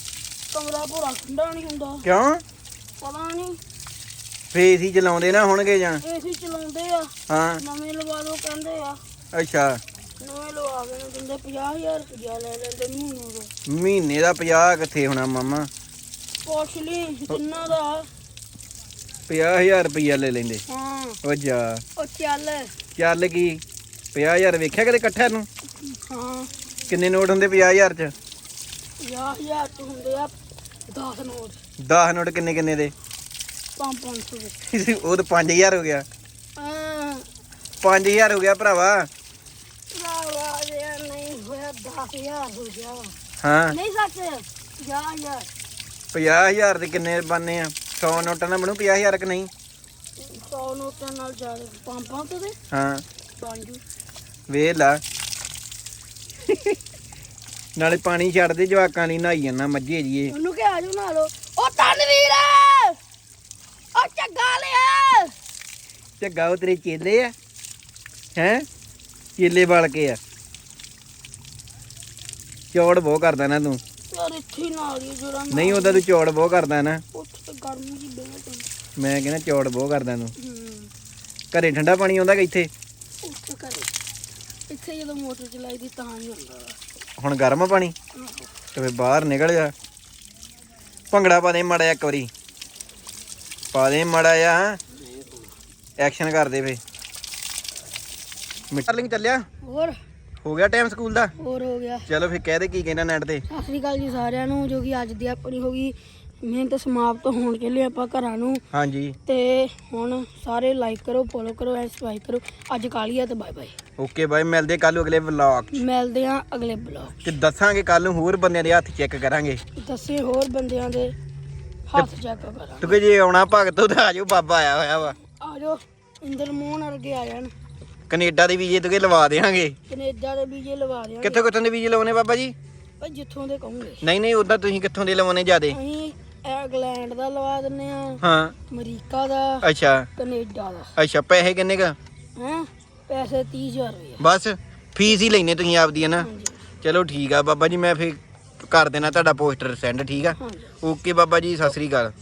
ਕਮਰਾ ਪੂਰਾ ਠੰਡਾ ਨਹੀਂ ਹੁੰਦਾ। ਕਿਉਂ? ਪਤਾ ਨਹੀਂ। ਏਸੀ ਚਲਾਉਂਦੇ ਨਾ ਹੋਣਗੇ ਜਾਂ? ਏਸੀ ਚਲਾਉਂਦੇ ਆ। ਹਾਂ। ਨਵੇਂ ਲਵਾ ਲਓ ਕਹਿੰਦੇ ਆ। ਅੱਛਾ। ਨਵੇਂ ਲਵਾ ਕੇ ਨਾ ਦਿੰਦੇ 50000 ਰੁਪਇਆ ਲੈ ਲੈਂਦੇ ਮਹੀਨੇ ਦਾ। ਮਹੀਨੇ ਦਾ 50 ਕਿੱਥੇ ਹੋਣਾ ਮਾਮਾ? ਪੁੱਛ ਲਈ ਕਿੰਨਾ ਦਾ। 50000 ਰੁਪਈਆ ਲੈ ਲੈਂਦੇ। ਹਾਂ। ਓ ਜਾ ਉਹ ਚੱਲ। ਚੱਲ ਕੀ? 50000 ਵੇਖਿਆ ਕਦੇ ਇਕੱਠਿਆਂ ਨੂੰ? ਹਾਂ। ਕਿੰਨੇ ਨੋਟ ਹੁੰਦੇ 50000 ਚ? ਯਾ ਯਾ ਤੂੰ ਹੁੰਦੇ ਆ 10 ਨੋਟ। 10 ਨੋਟ ਕਿੰਨੇ ਕਿੰਨੇ ਦੇ? 5-500 ਦੇ। [laughs] ਉਹ ਤਾਂ 5000 ਹੋ ਗਿਆ। ਹਾਂ। 5000 ਹੋ ਗਿਆ ਭਰਾਵਾ। ਭਰਾਵਾ ਇਹ ਨਹੀਂ ਹੋਇਆ 10000 ਹੋ ਗਿਆ। ਹਾਂ। ਨਹੀਂ ਸੱਚ ਯਾ ਯਾ 50000 ਦੇ ਕਿੰਨੇ ਬਣਨੇ ਆ? 100 ਨੋਟਾਂ ਦਾ ਬਣੂ 50000 ਕਿ ਨਹੀਂ? 100 ਨੋਟਾਂ ਨਾਲ ਜ਼ਿਆਦਾ ਪੰਪਾਂ ਤੇ ਦੇ? ਹਾਂ। ਪੰਜ। ਵੇਖ ਲਾ। ਨਾਲੇ ਪਾਣੀ ਛੱਡ ਦੇ ਜਵਾਕਾਂ ਲਈ ਨਹਾਈ ਜਾਂਦਾ ਮੱਝੇ ਜੀਏ। ਉਹਨੂੰ ਕਿ ਆਜੋ ਨਾ ਲੋ ਉਹ ਤਨਵੀਰ ਉਹ ਚੱਗਾ ਲਿਆ! ਝੱਗਾ ਉਹ ਤੇਰੇ ਚੇਲੇ ਆ? ਹੈ? ਚੇਲੇ ਬਲ ਕੇ ਆ। ਚੌੜ ਬਹੁ ਕਰਦਾ ਨਾ ਤੂੰ। ਯਾਰ ਇੱਥੇ ਨਾਲ ਹੀ ਜਰਾ ਨਹੀਂ ਉਹਦਾ ਤੂੰ ਚੌੜ ਬਹੁ ਕਰਦਾ ਨਾ। ਉੱਥੇ ਤੇ ਗਰਮੀ ਜੀ ਬਹਿ ਤੂੰ ਮੈਂ ਕਹਿੰਦਾ ਚੌੜ ਬਹੁ ਕਰਦਾ ਤੂੰ। ਹੂੰ। ਘਰੇ ਠੰਡਾ ਪਾਣੀ ਆਉਂਦਾ ਕਿ ਇੱਥੇ? ਉੱਥੇ ਕਰੇ ਇੱਥੇ ਜਦੋਂ ਮੋਟਰ ਚਲਾਈ ਦੀ ਤਾਂ ਹੀ ਹੁੰਦਾ ਵਾ। ਹੁਣ ਗਰਮ ਆ ਪਾਣੀ? ਤੇ ਬਾਹਰ ਨਿਕਲ ਜਾ। ਭੰਗੜਾ ਪਾ ਦੇ ਮੜਾ ਇੱਕ ਵਾਰੀ। ਪਾ ਦੇ ਮੜਾ ਆ ਐਕਸ਼ਨ ਕਰ ਦੇ ਫੇ। ਮਿਟਰਲਿੰਗ ਚੱਲਿਆ? ਹੋਰ? ਹੋ ਗਿਆ ਟਾਈਮ ਸਕੂਲ ਦਾ? ਹੋਰ ਹੋ ਗਿਆ। ਚਲੋ ਫੇ ਕਹਿ ਦੇ ਕੀ ਕਹਿੰਦਾ ਨੈਟ ਤੇ। ਸਤਿ ਸ੍ਰੀ ਅਕਾਲ ਜੀ ਸਾਰਿਆਂ ਨੂੰ ਜੋ ਕਿ ਅੱਜ ਦੀ ਆਪਣੀ ਹੋ ਗਈ ਮਿਹਨਤ ਸਮਾਪਤ ਹੋਣ ਕੇ ਲਈ ਆਪਾਂ ਘਰਾਂ ਨੂੰ। ਹਾਂਜੀ। ਤੇ ਹੁਣ ਸਾਰੇ ਲਾਈਕ ਕਰੋ ਫੋਲੋ ਕਰੋ ਐਂਡ ਸਬਸਕ੍ਰਾਈਬ ਕਰੋ। ਅੱਜ ਕਾਲੀ ਆ ਤੇ ਬਾਏ ਬਾਏ ਓਕੇ ਬਾਈ ਮਿਲਦੇ ਕੱਲ ਅਗਲੇ ਵਲੌਗ ਮਿਲਦੇ ਆ ਅਗਲੇ ਬਲੌਗ ਤੇ ਦੱਸਾਂਗੇ ਕੱਲ ਨੂੰ ਹੋਰ ਬੰਦਿਆਂ ਦੇ ਹੱਥ ਚੈੱਕ ਕਰਾਂਗੇ। ਦੱਸੇ ਹੋਰ ਬੰਦਿਆਂ ਦੇ ਹੱਥ ਚੈੱਕ ਕਰਾਂ ਤੂੰ ਜੇ ਆਉਣਾ ਭਗਤ ਉਹ ਤਾਂ ਆਜੋ ਬਾਬਾ ਆਇਆ ਹੋਇਆ ਵਾ। ਆ ਜਾਓ ਇੰਦਰ ਮੋਹਨ ਵਰਗੇ ਆ ਜਾਣ। ਕੈਨੇਡਾ ਦੇ ਵੀਜ਼ੇ ਤੁਕੇ ਲਵਾ ਦੇਾਂਗੇ ਕੈਨੇਡਾ ਦੇ ਵੀਜ਼ੇ ਲਵਾ ਦਿਆਂਗੇ ਕਿੱਥੋਂ ਕਿੱਥੋਂ ਦੇ ਵੀਜ਼ੇ ਲਵਾਉਣੇ ਬਾਬਾ ਜੀ? ਭਾਈ ਜਿੱਥੋਂ ਦੇ ਕਹੋਗੇ। ਨਹੀਂ ਨਹੀਂ ਉਦਾਂ ਤੁਸੀਂ ਕਿੱਥੋਂ ਦੇ ਲਵਾਉਣੇ ਜਿਆਦੇ? ਅਸੀਂ ਇੰਗਲੈਂਡ ਦਾ ਲਵਾ ਦਿੰਨੇ ਆ ਹਾਂ। ਅਮਰੀਕਾ ਦਾ। ਅੱਛਾ। ਕੈਨੇਡਾ ਦਾ। ਅੱਛਾ ਪੈਸੇ ਕਿੰਨੇ ਕ? ਹੈ? ਪੈਸੇ 30000 ਰੁਪਏ। ਬਸ ਫੀਸ ਹੀ ਲੈਨੇ ਤੁਸੀਂ ਆਪਦੀ ਹੈ ਨਾ ਚਲੋ ਠੀਕ ਆ ਬਾਬਾ ਜੀ ਮੈਂ ਫੇਰ ਕਰ ਦੇਣਾ ਤੁਹਾਡਾ ਪੋਸਟਰ ਸੈਂਡ ਠੀਕ ਆ? ਓਕੇ ਬਾਬਾ ਜੀ ਸਤਿ ਸ਼੍ਰੀ ਅਕਾਲ।